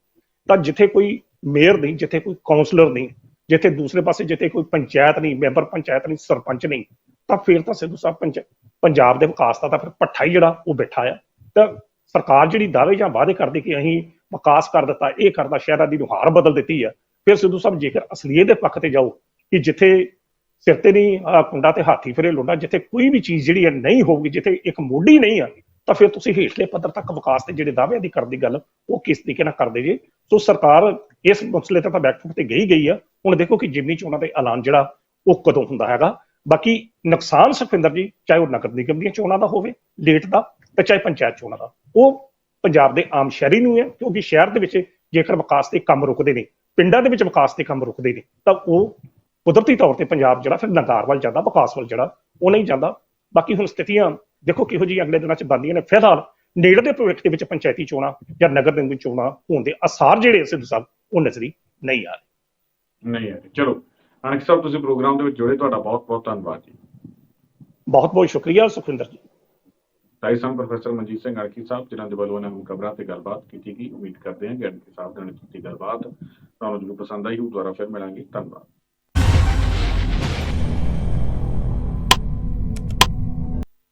ਤਾਂ ਜਿੱਥੇ ਕੋਈ ਮੇਅਰ ਨਹੀਂ, ਜਿੱਥੇ ਕੋਈ ਕਾਉਂਸਲਰ ਨਹੀਂ, ਜਿੱਥੇ ਦੂਸਰੇ ਪਾਸੇ ਜਿੱਥੇ ਕੋਈ ਪੰਚਾਇਤ ਨਹੀਂ, ਮੈਂਬਰ ਪੰਚਾਇਤ ਨਹੀਂ, ਸਰਪੰਚ ਨਹੀਂ, ਤਾਂ ਫਿਰ ਤਾਂ ਸਿੱਧੂ ਸਾਹਿਬ ਪੰਚ, ਪੰਜਾਬ ਦੇ ਵਿਕਾਸ ਦਾ ਤਾਂ ਫਿਰ ਪੱਠਾ ਹੀ ਜਿਹੜਾ ਉਹ ਬੈਠਾ ਆ। ਤਾਂ ਸਰਕਾਰ ਜਿਹੜੀ ਦਾਅਵੇ ਜਾਂ ਵਾਅਦੇ ਕਰਦੀ ਕਿ ਅਸੀਂ ਵਿਕਾਸ ਕਰ ਦਿੱਤਾ, ਇਹ ਕਰਦਾ ਸ਼ਹਿਰਾਂ ਦੀ ਨੁਹਾਰ ਬਦਲ ਦਿੱਤੀ ਆ ਫਿਰ ਸਿੱਧੂ ਸਾਹਿਬ ਜੇਕਰ ਅਸਲੀਅਤ ਦੇ ਪੱਖ ਤੇ ਜਾਓ ਕਿ ਜਿੱਥੇ ਸਿਰ ਤੇ ਨਹੀਂ ਕੁੰਡਾ ਤੇ ਹਾਥੀ ਫਿਰੇ ਲੋਟਾ ਜਿੱਥੇ ਕੋਈ ਵੀ ਚੀਜ਼ ਜਿਹੜੀ ਹੈ ਨਹੀਂ ਹੋਊਗੀ, ਜਿੱਥੇ ਇੱਕ ਮੋਢੀ ਨਹੀਂ ਆ, ਤਾਂ ਫਿਰ ਤੁਸੀਂ ਹੇਠਲੇ ਪੱਧਰ ਤੱਕ ਵਿਕਾਸ ਦੇ ਜਿਹੜੇ ਦਾਅਵਿਆਂ ਦੀ ਕਰਦੀ ਗੱਲ, ਉਹ ਕਿਸ ਤਰੀਕੇ ਨਾਲ ਕਰਦੇ ਜੇ? ਸੋ ਸਰਕਾਰ ਇਸ ਮਸਲੇ ਤੇ ਤਾਂ ਬੈਕਫੁੱਟ ਤੇ ਗਈ ਗਈ ਆ। ਹੁਣ ਦੇਖੋ ਕਿ ਜਿਮਨੀ ਚੋਣਾਂ ਦਾ ਐਲਾਨ ਜਿਹੜਾ, ਉਹ ਕਦੋਂ ਹੁੰਦਾ ਹੈਗਾ? ਬਾਕੀ ਨੁਕਸਾਨ ਸੁਖਵਿੰਦਰ ਜੀ, ਚਾਹੇ ਉਹ ਨਗਰ ਨਿਗਮ ਦੀਆਂ ਚੋਣਾਂ ਦਾ ਹੋਵੇ, ਲੇਟ ਦਾ ਤੇ ਚਾਹੇ ਪੰਚਾਇਤ ਚੋਣਾਂ ਦਾ। ਉਹ ਪੰਜਾਬ ਦੇ ਆਮ ਸ਼ਹਿਰੀ ਨੂੰ ਹੈ ਕਿਉਂਕਿ ਸ਼ਹਿਰ ਦੇ ਵਿੱਚ ਜੇਕਰ ਵਿਕਾਸ ਦੇ ਕੰਮ ਰੁਕਦੇ ਨੇ ਪਿੰਡਾਂ ਦੇ ਵਿੱਚ ਵਿਕਾਸ ਦੇ ਕੰਮ ਰੁਕਦੇ ਨੇ ਤਾਂ ਉਹ ਕੁਦਰਤੀ ਤੌਰ ਤੇ ਪੰਜਾਬ ਜਿਹੜਾ ਫਿਰ ਨਗਾਰ ਵੱਲ ਜਾਂਦਾ ਵਿਕਾਸ ਵੱਲ ਜਿਹੜਾ ਉਹ ਨਹੀਂ ਜਾਂਦਾ। ਬਾਕੀ ਹੁਣ ਸਥਿਤੀਆਂ ਦੇਖੋ ਕਿਹੋ ਜਿਹੀ ਅਗਲੇ ਦਿਨਾਂ 'ਚ ਬਣਦੀਆਂ ਨੇ। ਫਿਲਹਾਲ ਨੇੜਲੇ ਭਵਿੱਖ ਦੇ ਵਿੱਚ ਪੰਚਾਇਤੀ ਚੋਣਾਂ ਜਾਂ ਨਗਰ ਨਿਗਮ ਚੋਣਾਂ ਹੋਣ ਦੇ ਅਸਾਰ ਜਿਹੜੇ ਸਿੱਧੂ ਸਾਹਿਬ ਉਹ ਨਜ਼ਰੀ ਨਹੀਂ ਆ ਰਹੇ। ਨਹੀਂ ਹੈ ਚਲੋ ਅਨਕ ਸਾਹਿਬ ਤੁਸੀਂ ਪ੍ਰੋਗਰਾਮ ਦੇ ਵਿੱਚ ਜੁੜੇ ਤੁਹਾਡਾ ਬਹੁਤ ਬਹੁਤ ਧੰਨਵਾਦ ਜੀ। ਬਹੁਤ ਬਹੁਤ ਸ਼ੁਕਰੀਆ ਸੁਖਵਿੰਦਰ ਜੀ। ਸਾਈ ਸਾਹਿਬ ਪ੍ਰੋਫੈਸਰ ਮਨਜੀਤ ਸਿੰਘ ਅਰਕੀ ਸਾਹਿਬ, ਜਿਨ੍ਹਾਂ ਦੇ ਵੱਲੋਂ ਇਹਨਾਂ ਨੂੰ ਖਬਰਾਂ ਤੇ ਗੱਲਬਾਤ ਕੀਤੀ ਗਈ। ਉਮੀਦ ਕਰਦੇ ਹਾਂ ਕਿ ਅਰਕੀ ਸਾਹਿਬ ਨਾਲ ਕੀਤੀ ਗੱਲਬਾਤ ਤੁਹਾਨੂੰ ਜ਼ਰੂਰ ਪਸੰਦ ਆਈ ਹੋ ਦੁਬਾਰਾ ਫਿਰ ਮਿਲਾਂਗੇ। ਧੰਨਵਾਦ।